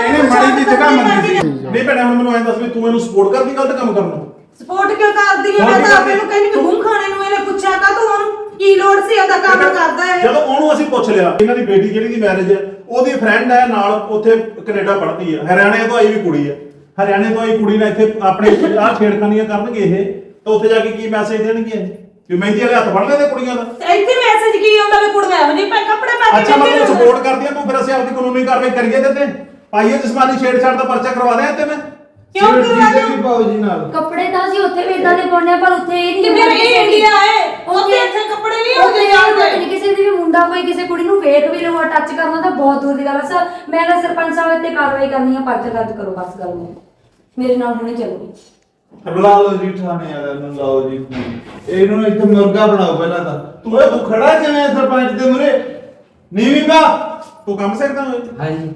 Speaker 11: ਇਹਨੇ ਮਾੜੀ ਜੀ ਜਗ੍ਹਾ ਮੰਗੀ ਸੀ।
Speaker 1: ਨਹੀਂ ਭੈਣੇ ਹੁਣ ਮੈਨੂੰ ਐਂ ਦੱਸ ਵੀ ਤੂੰ ਇਹਨੂੰ ਸਪੋਰਟ ਕਰਦੀ ਗਲਤ ਕੰਮ ਕਰਨ ਨੂੰ?
Speaker 10: ਸਪੋਰਟ ਕਿਉਂ ਕਰਦੀ ਹੈ ਮੈਂ ਤਾਂ ਆਪੇ ਨੂੰ ਕਹਿੰਦੀ ਵੀ ਘੁੰਮ ਖਾਣੇ ਨੂੰ ਇਹਨੇ ਪੁੱਛਿਆ ਕਾ ਤੂੰ ਉਹਨੂੰ ਕੀ ਲੋੜ ਸੀ ਉਹਦਾ ਕੰਮ ਕਰਦਾ ਹੈ
Speaker 1: ਜਦੋਂ ਉਹਨੂੰ ਅਸੀਂ ਪੁੱਛ ਲਿਆ ਇਹਨਾਂ ਦੀ ਬੇਟੀ ਜਿਹੜੀ ਦੀ ਮੈਰਿਜ ਹੈ ਉਹਦੀ ਫਰੈਂਡ ਹੈ ਨਾਲ ਉੱਥੇ ਕੈਨੇਡਾ ਪੜ੍ਹਦੀ ਹੈ। ਹਰਿਆਣੇ ਤੋਂ ਆਈ ਵੀ ਕੁੜੀ ਹੈ। ਹਰਿਆਣੇ ਤੋਂ ਆਈ ਕੁੜੀ ਨਾਲ ਇੱਥੇ ਆਪਣੇ ਆਹ ਛੇੜਖਾਨੀਆਂ ਕਰਨਗੇ ਇਹ। ਤਾਂ ਉੱਥੇ ਜਾ ਕੇ ਕੀ ਮੈਸੇਜ ਦੇਣਗੇ ਇਹ? ਕਿ ਮਹਿੰਦੀ ਵਾਲੇ ਹੱਥ ਫੜ ਲੈਂਦੇ ਕੁੜੀਆਂ ਦਾ।
Speaker 10: ਤੇ ਇੱਥੇ ਮੈਸੇਜ ਕੀ ਆਉਂਦਾ ਵੀ ਕੁੜੀਆਂ ਇਹੋ ਜਿਹੇ ਪਾ ਕੱਪੜੇ ਪਾ ਕੇ
Speaker 1: ਅੱਛਾ ਮੈਂ
Speaker 10: ਜਾਂਦੀ
Speaker 1: ਤੈਨੂੰ ਸਪੋਰਟ ਕਰਦੀ ਆ ਤੂੰ ਫਿਰ ਅਸੀਂ ਆਪਦੀ ਕਾਨੂੰਨੀ ਕਾਰਵਾਈ ਕਰੀਏ ਤੇ ਤੇ। ਪਾਈਏ ਜਸਮਾਨੀ ਛੇੜਛਾੜ ਦਾ ਪਰਚਾ ਕਰਵਾ ਦਿਆਂ ਤੇ ਮੈਂ।
Speaker 10: ਕਿਉਂ
Speaker 4: ਸਿਰ
Speaker 10: ਕਰਵਾ
Speaker 4: ਜੀ ਦੇ
Speaker 10: ਦਿਓ?
Speaker 4: ਵੀ ਪਾਓ ਜੀ ਨਾਲ।
Speaker 6: ਕੱਪੜੇ ਤਾਂ ਅਸੀਂ ਉੱਥੇ ਵੀ ਇਦਾਂ ਦੇ ਪਾਉਂਦੇ ਆ ਪਰ ਉੱਥੇ ਇਹ
Speaker 10: ਕਿ
Speaker 6: ਨਹੀਂ
Speaker 10: ਫਿਰ ਇਹ ਇੰਡੀਆ ਹੈ? ਉੱਥੇ ਇੱਥੇ ਕੱਪੜੇ ਨਹੀਂ ਹੁੰਦੇ ਜਾਂਦੇ
Speaker 6: ਕਿਸੇ ਦੀ ਵੀ ਮੁੰਡਾ ਕੋਈ ਕਿਸੇ ਕੁੜੀ ਨੂੰ ਵੇਖ ਵੀ ਲਊਗਾ ਟੱਚ ਕਰਨਾ ਤਾਂ ਬਹੁਤ ਦੂਰ ਦੀ ਗੱਲ ਹੈ ਸਰ ਮੈਂ ਤਾਂ ਸਰਪੰਚ ਸਾਹਿਬ ਇੱਥੇ ਕਾਰਵਾਈ ਕਰਨੀ ਆ ਪਰਚਾ ਦਰਜ ਕਰੋ ਬਸ ਗੱਲ ਨੂੰ। ਮੇਰੇ ਨਾਲ ਹੁਣੇ ਚੱਲੋ।
Speaker 4: ਲਓ ਜੀ ਥਾਣੇ ਵਾਲਿਆਂ ਨੂੰ ਲਾਓ ਜੀ। ਇਹਨੂੰ ਇੱਥੇ ਮੁਰਗਾ ਬਣਾਓ ਪਹਿਲਾਂ ਤਾਂ। ਤੂੰ ਇਹ ਤੂੰ ਖੜਾ ਕਿਵੇਂ ਸਰਪੰਚ ਦੇ ਮੂਰੇ ਨੀਵੀਂ ਬਾ।
Speaker 1: ਤੂੰ ਕੰਮ ਸਿੱਖਦਾ ਹੋਏ
Speaker 9: ਹਾਂਜੀ।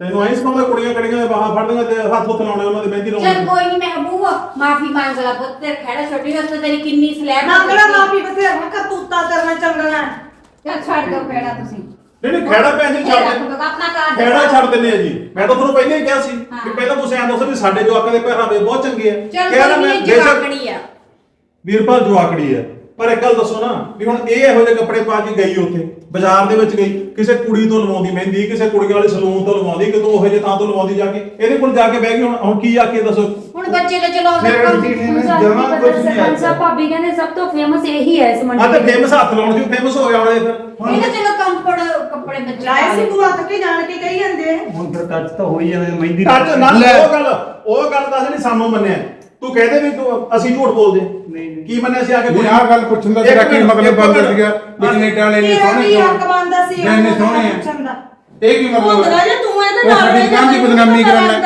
Speaker 1: ਤੈਨੂੰ ਆਈ ਸਿਖਾਉਂਦਾ ਕੁੜੀਆਂ ਕੜੀਆਂ ਦੇ ਬਾਹਾਂ ਫੜਦੀਆਂ ਤੇ ਹੱਥ ਹੁੱਥ ਲਾਉਣੇ ਉਹਨਾਂ ਦੇ ਮਹਿੰਦੀ
Speaker 5: ਚਲ
Speaker 1: ਲਾਉਣੀ
Speaker 5: ਕੋਈ ਨਹੀਂ ਮਹਿਬੂਬ ਮਾਫੀ ਮੰਗ ਲਾ ਪੁੱਤ ਤੇ ਖੜਾ ਛੋਟੀ ਵਾਸਤੇ ਤੇਰੀ ਕਿੰਨੀ ਸਲੈਬ
Speaker 10: ਮੰਗਲਾ ਮਾਫੀ ਬਥੇਰਾ ਮੈਂ ਕਰਤੂਤਾ ਕਰਨਾ ਚੰਗਣਾ
Speaker 8: ਚੱਲ ਛੱਡ ਦਿਓ ਖੇੜਾ ਤੁਸੀਂ।
Speaker 1: ਨਹੀਂ ਨਹੀਂ ਖੈੜਾ
Speaker 8: ਇਹ
Speaker 1: ਛੱਡ ਦੇ।
Speaker 8: ਆਪਣਾ ਕਾਰ
Speaker 1: ਖੈੜਾ ਛੱਡ ਦਿੰਦੇ ਆ ਜੀ। ਮੈਂ ਤਾਂ ਤੁਹਾਨੂੰ ਪਹਿਲਾਂ ਹੀ ਕਿਹਾ ਸੀ ਕਿ
Speaker 8: ਹਾਂ।
Speaker 1: ਪਹਿਲਾਂ ਐਂ ਦੱਸੋ ਵੀ ਸਾਡੇ ਜਵਾਕਾਂ ਦੇ ਪਹਿਰਾਵੇ ਬਹੁਤ ਚੰਗੇ ਆ।
Speaker 5: ਚਲ
Speaker 1: ਕਿਹਾ ਨਾ
Speaker 5: ਕੋਈ
Speaker 1: ਮੈਂ ਬੇਸ਼ੱਕ
Speaker 5: ਜਵਾਕੜੀ ਆ।
Speaker 1: ਵੀਰਪਾਲ ਜਵਾਕੜੀ ਹੈ ਪਰ ਇੱਕ ਗੱਲ ਦੱਸੋ ਨਾ ਵੀ ਹੁਣ ਇਹ ਇਹੋ ਜਿਹੇ ਕੱਪੜੇ ਪਾ ਕੇ ਗਈ ਉੱਥੇ ਬਾਜ਼ਾਰ ਦੇ ਵਿੱਚ ਗਈ ਕਿਸੇ ਕੁੜੀ ਤੋਂ ਲਵਾਉਂਦੀ ਮਹਿੰਦੀ ਕਿਸੇ ਕੁੜੀ ਵਾਲੇ ਸਲੂਨ ਤੋਂ ਲਵਾਉਂਦੀ ਕਿਤੋਂ ਉਹੋ ਜਿਹੇ ਥਾਂ ਤੋਂ ਲਵਾਉਂਦੀ ਜਾ ਕੇ ਇਹਦੇ ਕੋਲ ਜਾ ਕੇ ਬਹਿ ਗਈ ਹੁਣ ਹੁਣ ਕੀ ਆ ਕੇ ਦੱਸੋ
Speaker 5: ਹੁਣ ਬੱਚੇ ਤਾਂ ਚਲੋ ਉਹਦਾ
Speaker 4: ਮੇਰੇ
Speaker 5: ਕੰਮ
Speaker 4: ਜੀ ਨੇ
Speaker 6: ਹੁਣ ਸਾਨੂੰ
Speaker 4: ਜਮਾ
Speaker 6: ਪਤਾ
Speaker 4: ਨਹੀਂ
Speaker 6: ਸਰਪੰਚ ਸਾਹਿਬ ਭਾਬੀ ਕਹਿੰਦੇ ਸਭ ਤੋਂ ਫੇਮਸ ਇਹੀ ਹੈ ਇਸ ਮੰਡੀ
Speaker 1: ਆ ਤੇ
Speaker 6: ਦੇ।
Speaker 1: ਫੇਮਸ ਹੱਥ ਲਾਉਣ ਜੀ ਫੇਮਸ ਹੋ ਗਿਆ ਹੁਣ ਇਹ ਫਿਰ
Speaker 5: ਇਹ ਤਾਂ ਚਲੋ ਕੰਫਰਟ ਕੱਪੜੇ ਬੱਚੇ
Speaker 10: ਸੀ। ਤੂੰ ਹੱਥ ਕੇ ਜਾਣ ਕੇ ਕਹੀ ਜਾਂਦੇ ਆ
Speaker 9: ਹੁਣ ਫਿਰ ਟੱਚ ਤਾਂ ਹੋ ਹੀ ਜਾਂਦੇ ਮਹਿੰਦੀ
Speaker 1: ਟੱਚ ਨਾ। ਉਹ ਗੱਲ ਉਹ ਗੱਲ ਦੱਸ ਨਹੀਂ ਸਾਨੂੰ ਮੰਨਿਆ ਤੂੰ ਕਹਦੇ ਵੀ ਤੂੰ ਅਸੀਂ ਝੂਠ ਬੋਲਦੇ
Speaker 9: ਨਹੀਂ, ਨਹੀਂ।
Speaker 1: ਕੀ ਮੰਨਿਆ ਸੀ ਆ ਕੇ
Speaker 11: ਨਹੀਂ ਆਹ ਗੱਲ ਪੁੱਛਣ ਦਾ ਤੇਰਾ ਕੀ ਮਤਲਬ ਬਣਦਾ ਸੀਗਾ? ਵੀ ਕੈਨੇਡਾ ਵਾਲੇ ਨੇ
Speaker 10: ਤੇਰਾ
Speaker 11: ਸੋਹਣੇ
Speaker 10: ਵੀ ਹੱਕ ਬਣਦਾ ਸੀ
Speaker 11: ਇੰਨੇ
Speaker 10: ਉਹਨਾਂ
Speaker 11: ਸੋਹਣੇ ਆ।
Speaker 10: ਪੁੱਛਣ ਦਾ?
Speaker 11: ਇਹ ਕੀ ਮਤਲਬ
Speaker 10: ਹੁੰਦਾ
Speaker 11: ਹੈ?
Speaker 10: ਜੇ ਤੂੰ ਇਹਦੇ ਨਾਲ
Speaker 11: ਸਾਡੀ
Speaker 10: ਰਹਿੰਦਾ
Speaker 11: ਦੀ ਬਦਨਾਮੀ ਕਰਨ ਲੱਗ।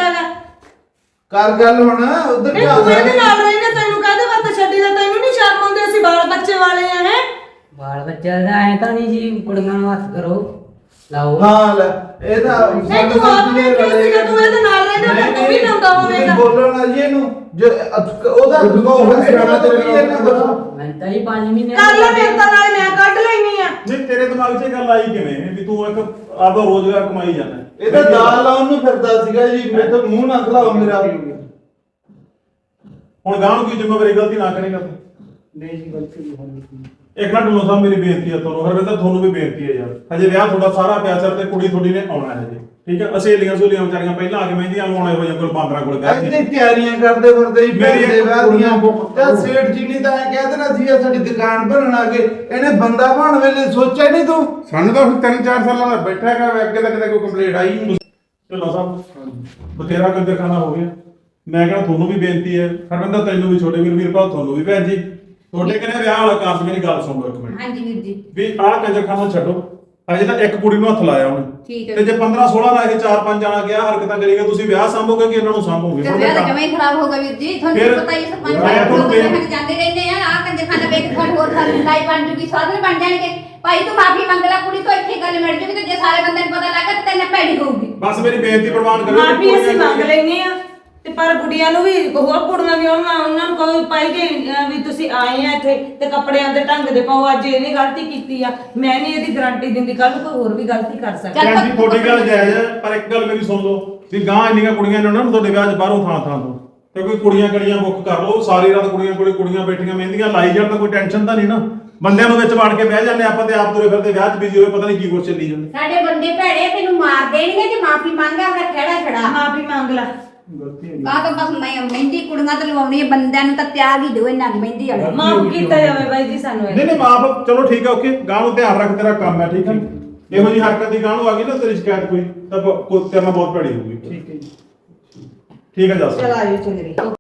Speaker 4: ਕਰ ਗੱਲ ਹੁਣ ਉਧਰ
Speaker 10: ਨਹੀਂ ਤੂੰ ਇਹਦੇ ਨਾਲ ਰਹਿੰਦਾ ਤੈਨੂੰ ਕਾਹਦੇ ਵਾਸਤੇ ਛੱਡੀ ਦਾ? ਤੈਨੂੰ ਨਹੀਂ ਸ਼ਰਮ ਆਉਂਦੀ ਅਸੀਂ ਬਾਲ ਬੱਚੇ ਵਾਲੇ ਆ ਹੈ?
Speaker 9: ਬਾਲ ਬੱਚਾ ਦਾ ਐ ਤਾਂ ਨਹੀਂ ਜੀ ਕੁੜੀਆਂ ਨੂੰ ਹੱਥ ਕਰੋ। ਲਾਓ।
Speaker 4: ਹਾਂ ਲੈ। ਇਹ ਤਾਂ
Speaker 10: ਨਹੀਂ, ਤੂੰ ਆਪ ਨੇ ਕਿਹਾ ਸੀਗਾ, ਤੂੰ ਇਹਦੇ ਨਾਲ ਰਹਿੰਦਾ, ਫਿਰ ਤੂੰ ਵੀ ਲਾਉਂਦਾ ਹੋਵੇਂਗਾ।
Speaker 4: ਬੋਲਣਾ ਜੀ ਇਹਨੂੰ। ਜੇ ਅਥ- ਉਹਦਾ ਦਬਾਅ ਹੋਵੇ ਸਿਆਣਾ ਤੇਰੇ ਨਾਲ
Speaker 9: ਮੈਂ ਤਾਂ ਹੀ 5 ਮਹੀਨੇ
Speaker 10: ਕਰ ਲੈ ਮੇਰੇ ਤਾਂ ਨਾਲੇ ਮੈਂ ਕੱਢ ਲੈਣੀ ਆ।
Speaker 1: ਨਹੀਂ ਤੇਰੇ ਦਿਮਾਗ 'ਚ ਇਹ ਗੱਲ ਆਈ ਕਿਵੇਂ? ਵੀ ਤੂੰ ਇੱਕ ਆਪਦਾ ਰੋਜ਼ਗਾਰ ਕਮਾਈ ਜਾਂਦਾ।
Speaker 4: ਇਹ ਤਾਂ ਦਾਲ ਲਾਉਣ ਨੂੰ ਫਿਰਦਾ ਸੀਗਾ ਜੀ। ਮੈਂ ਤਾਂ ਮੂੰਹ ਨਾ ਖਲਾਓ ਮੇਰਾ।
Speaker 1: ਹੁਣ ਗਾਂ ਨੂੰ ਕੀ ਜ਼ਿੰਮੇਵਾਰੀ ਗਲਤੀ ਨਾ ਕਰੇਗਾ ਤੂੰ?
Speaker 9: ਨਹੀਂ ਜੀ ਗਲਤੀ ਨਹੀਂ ਹੋਣੀ।
Speaker 1: ਇੱਕ ਨਾ ਢਿੱਲੋਂ ਸਾਹਿਬ ਮੇਰੀ ਬੇਨਤੀ ਹੈ ਤੁਹਾਨੂੰ। ਹਰਵਿੰਦਰ ਤੁਹਾਨੂੰ ਵੀ ਬੇਨਤੀ ਹੈ ਯਾਰ। ਹਜੇ ਵਿਆਹ ਤੁਹਾਡਾ ਸਾਰਾ ਪਿਆ ਸਿਰ ਤੇ ਕੁੜੀ ਤੁਹਾਡੀ ਨੇ ਆਉਣਾ ਹੈ ਹਜੇ। ਠੀਕ ਹੈ ਅਸੇਲੀਆਂ ਸੁਲੀਆਂ ਵਿਚਾਰੀਆਂ ਪਹਿਲਾਂ ਆ ਕੇ ਮਹਿੰਦੀਆਂ ਲਵਾਉਣੇ ਹੋਏ ਕੋਲ ਬਾਂਦਰਾ ਕੋਲ ਗਏ
Speaker 4: ਇੱਥੇ ਤਿਆਰੀਆਂ ਕਰਦੇ ਫਿਰਦੇ ਹੀ
Speaker 1: ਮੇਰੀ
Speaker 4: ਮੇਰੇ
Speaker 1: ਇੱਕ
Speaker 4: ਵਿਆਹ ਦੀਆਂ।
Speaker 11: ਕੁੜੀਆਂ
Speaker 4: ਤੇ ਸੇਠ ਜੀ ਨੇ ਤਾਂ ਐ ਕਹਿ ਦੇਣਾ ਸੀ ਇਹ ਸਾਡੀ ਦੁਕਾਨ ਬਣਨ ਆ ਗਏ। ਇਹਨੇ ਬੰਦਾ ਬਣ ਵੇਲੇ ਸੋਚਿਆ ਨਹੀਂ ਤੂੰ।
Speaker 11: ਸਾਨੂੰ ਤਾਂ ਹੁਣ ਤਿੰਨ ਚਾਰ ਸਾਲਾਂ ਦਾ ਬੈਠਾ ਹੈਗਾ ਵਾ, ਅੱਗੇ ਤਾਂ ਕਿਤੇ ਕੋਈ ਕੰਪਲੀਟ ਆਈ ਨਹੀਂ।
Speaker 1: ਢਿੱਲੋਂ ਸਾਹਿਬ ਬਥੇਰਾ ਕੰਜਰਖਾਨਾ ਹੋ ਗਿਆ। ਮੈਂ ਕਹਿੰਦਾ ਤੁਹਾਨੂੰ ਵੀ ਬੇਨਤੀ ਹੈ। ਹਰਵਿੰਦਰ ਤੈਨੂੰ ਵੀ ਛੋਟੇ ਵੀਰ ਵੀਰਪਾਲ ਤੁਹਾਨੂੰ ਵੀ ਭੈਣ ਜੀ। ਤੁਹਾਡੇ ਕਿਹਨੇ ਵਿਆਹ ਵਾਲਾ ਕਾਰਜ ਮੇਰੀ ਗੱਲ ਸੁਣ ਲਓ ਇੱਕ ਮਿੰਟ।
Speaker 5: ਹਾਂਜੀ ਵੀਰ ਜੀ।
Speaker 1: ਵੀ ਆਹ ਕੰਜਰਖਾਨਾ ਛੱਡੋ। ਹਜੇ ਤਾਂ ਇੱਕ ਕੁੜੀ ਨੂੰ ਹੱਥ ਲਾਇਆ ਉਹਨੇ।
Speaker 5: ਠੀਕ ਹੈ।
Speaker 1: ਤੇ ਜੇ 15 16 ਨਾਲ ਇਹ 4 5 ਜਾਣਾ ਗਿਆ ਹਰਕਤਾਂ ਕਰੇਗਾ ਤੁਸੀਂ ਵਿਆਹ ਸੰਭੋਗੇ ਕਿ ਇਹਨਾਂ ਨੂੰ ਸੰਭੋਗੇ?
Speaker 8: ਤੇ ਵਿਆਹ ਤਾਂ ਹੀ ਖਰਾਬ ਹੋ ਗਿਆ ਵੀਰ ਜੀ। ਤੁਹਾਨੂੰ ਪਤਾ ਹੀ ਹੈ ਸਰਪੰਚ
Speaker 1: ਮੈਂ
Speaker 8: ਸਾਹਿਬ ਜਾਂਦੇ ਰਹਿੰਦੇ ਆ ਆ ਕੰਜੇ ਖਾਨਾ ਵੇਖ ਤੁਹਾਡੀ ਹੋਰ ਸਾਰੀ ਲੜਾਈ ਬਣ ਜੂਗੀ ਸਾਧਨ ਬਣ ਜਾਣਗੇ। ਭਾਈ ਤੂੰ ਮਾਫੀ ਮੰਗ ਲੈ ਕੁੜੀ ਤੋਂ ਇੱਥੇ ਗੱਲ ਮਿਲ ਜੂਗੀ ਤੇ ਜੇ ਸਾਰੇ ਬੰਦੇ ਨੂੰ ਪਤਾ ਲੱਗਾ ਤੇ ਤੈਨੂੰ ਭੈੜੀ ਹੋਊਗੀ।
Speaker 1: ਬਸ ਮੇਰੀ ਬੇਨਤੀ ਪ੍ਰਵਾਨ ਕਰੋ
Speaker 10: ਮਾਫੀ ਅਸੀਂ ਮੰਗ ਲੈਨੇ ਆ ਤੇ ਪਰ ਗੁੜੀਆਂ ਨੂੰ ਵੀ ਹੋਰ ਕੁੜੀਆਂ ਵੀ ਉਹਨਾਂ ਉਹਨਾਂ ਨੂੰ ਕਹੋ ਪਾਈ ਕਿ ਅਹ, ਵੀ ਤੁਸੀਂ ਆਏ ਆ ਇੱਥੇ ਤੇ ਕੱਪੜਿਆਂ ਦੇ ਢੰਗ ਦੇ ਪਾਓ ਅੱਜ ਇਹਨੇ ਗਲਤੀ ਕੀਤੀ ਆ ਮੈਂ ਨਹੀਂ ਇਹਦੀ ਗਾਰੰਟੀ ਦਿੰਦੀ ਕੱਲ ਕੋਈ ਹੋਰ ਵੀ ਗਲਤੀ ਕਰ ਸਕਦਾ।
Speaker 8: ਚੱਲ
Speaker 1: ਭੈਣ ਜੀ ਤੁਹਾਡੀ ਗੱਲ ਜਾਇਜ਼ ਹੈ ਪਰ ਇੱਕ ਗੱਲ ਮੇਰੀ ਸੁਣ ਲਓ ਵੀ ਗਾਂ ਇੰਨੀਆਂ ਕੁੜੀਆਂ ਨੇ ਉਹਨਾਂ ਨੂੰ ਤੁਹਾਡੇ ਵਿਆਹ 'ਚ ਬਾਹਰੋਂ ਥਾਂ ਥਾਂ ਤੋਂ। ਤੇ ਕੋਈ ਕੁੜੀਆਂ ਕੜੀਆਂ ਬੁੱਕ ਕਰ ਲਓ ਸਾਰੀ ਰਾਤ ਕੁੜੀਆਂ ਕੋਲੇ ਕੁੜੀਆਂ ਬੈਠੀਆਂ ਮਹਿੰਦੀਆਂ ਲਾਈ ਜਾਣ ਤਾਂ ਕੋਈ ਟੈਨਸ਼ਨ ਤਾਂ ਨਹੀਂ ਨਾ? ਬੰਦਿਆਂ ਨੂੰ ਵਿੱਚ ਵੜ ਕੇ ਬਹਿ ਜਾਂਦੇ ਆਪਾਂ ਤੇ ਆਪ ਤੁਰੇ ਫਿਰਦੇ ਵਿਆਹ 'ਚ ਬਿਜ਼ੀ ਹੋਏ ਪਤਾ ਨਹੀਂ ਕੀ ਕੁਛ ਚੱਲੀ ਜਾਂਦਾ।
Speaker 5: ਸਾਡੇ ਬੰਦੇ ਭੈੜੇ ਤੈਨੂੰ ਮਾਰ ਦੇਣਗੇ ਜੇ ਮਾਫੀ ਮੰਗਾ ਫਿਰ ਖੜਾ। ਛੜਾ
Speaker 10: ਮਾਫੀ ਮੰਗ ਲੈ।
Speaker 8: ਆ ਤਾਂ ਬਸ ਮੈਂ ਮਹਿੰਦੀ ਕੁੜੀਆਂ ਤੇ ਲਵਾਉਣੀ ਹੈ ਬੰਦਿਆਂ ਨੂੰ ਤਾਂ ਤਿਆਗ ਹੀ ਦਿਓ ਇਹਨਾਂ ਨੂੰ ਮਹਿੰਦੀ ਵਾਲੇ।
Speaker 10: ਮਾਫ ਕੀਤਾ ਜਾਵੇ ਬਾਈ ਜੀ ਸਾਨੂੰ ਇਹ।
Speaker 1: ਨਹੀਂ ਨਹੀਂ ਮਾਫ ਚਲੋ ਠੀਕ ਹੈ ਓਕੇ। ਗਾਂ ਨੂੰ ਧਿਆਨ ਰੱਖ ਤੇਰਾ ਕੰਮ ਹੈ ਠੀਕ ਹੈ। ਇਹੋ ਜੀ ਹਰਕਤ ਦੀ ਗਾਂ ਨੂੰ ਆ ਗਈ ਨਾ ਤੇਰੀ ਸ਼ਿਕਾਇਤ ਕੋਈ ਤਾਂ ਬ- ਕੋਈ ਤੇਰੇ ਨਾਲ ਬਹੁਤ ਭੈੜੀ ਹੋਊਗੀ।
Speaker 9: ਠੀਕ ਹੈ
Speaker 1: ਠੀਕ ਹੈ ਜਸ
Speaker 10: ਚਲ ਆਇਓ ਚੰਦਰੀ।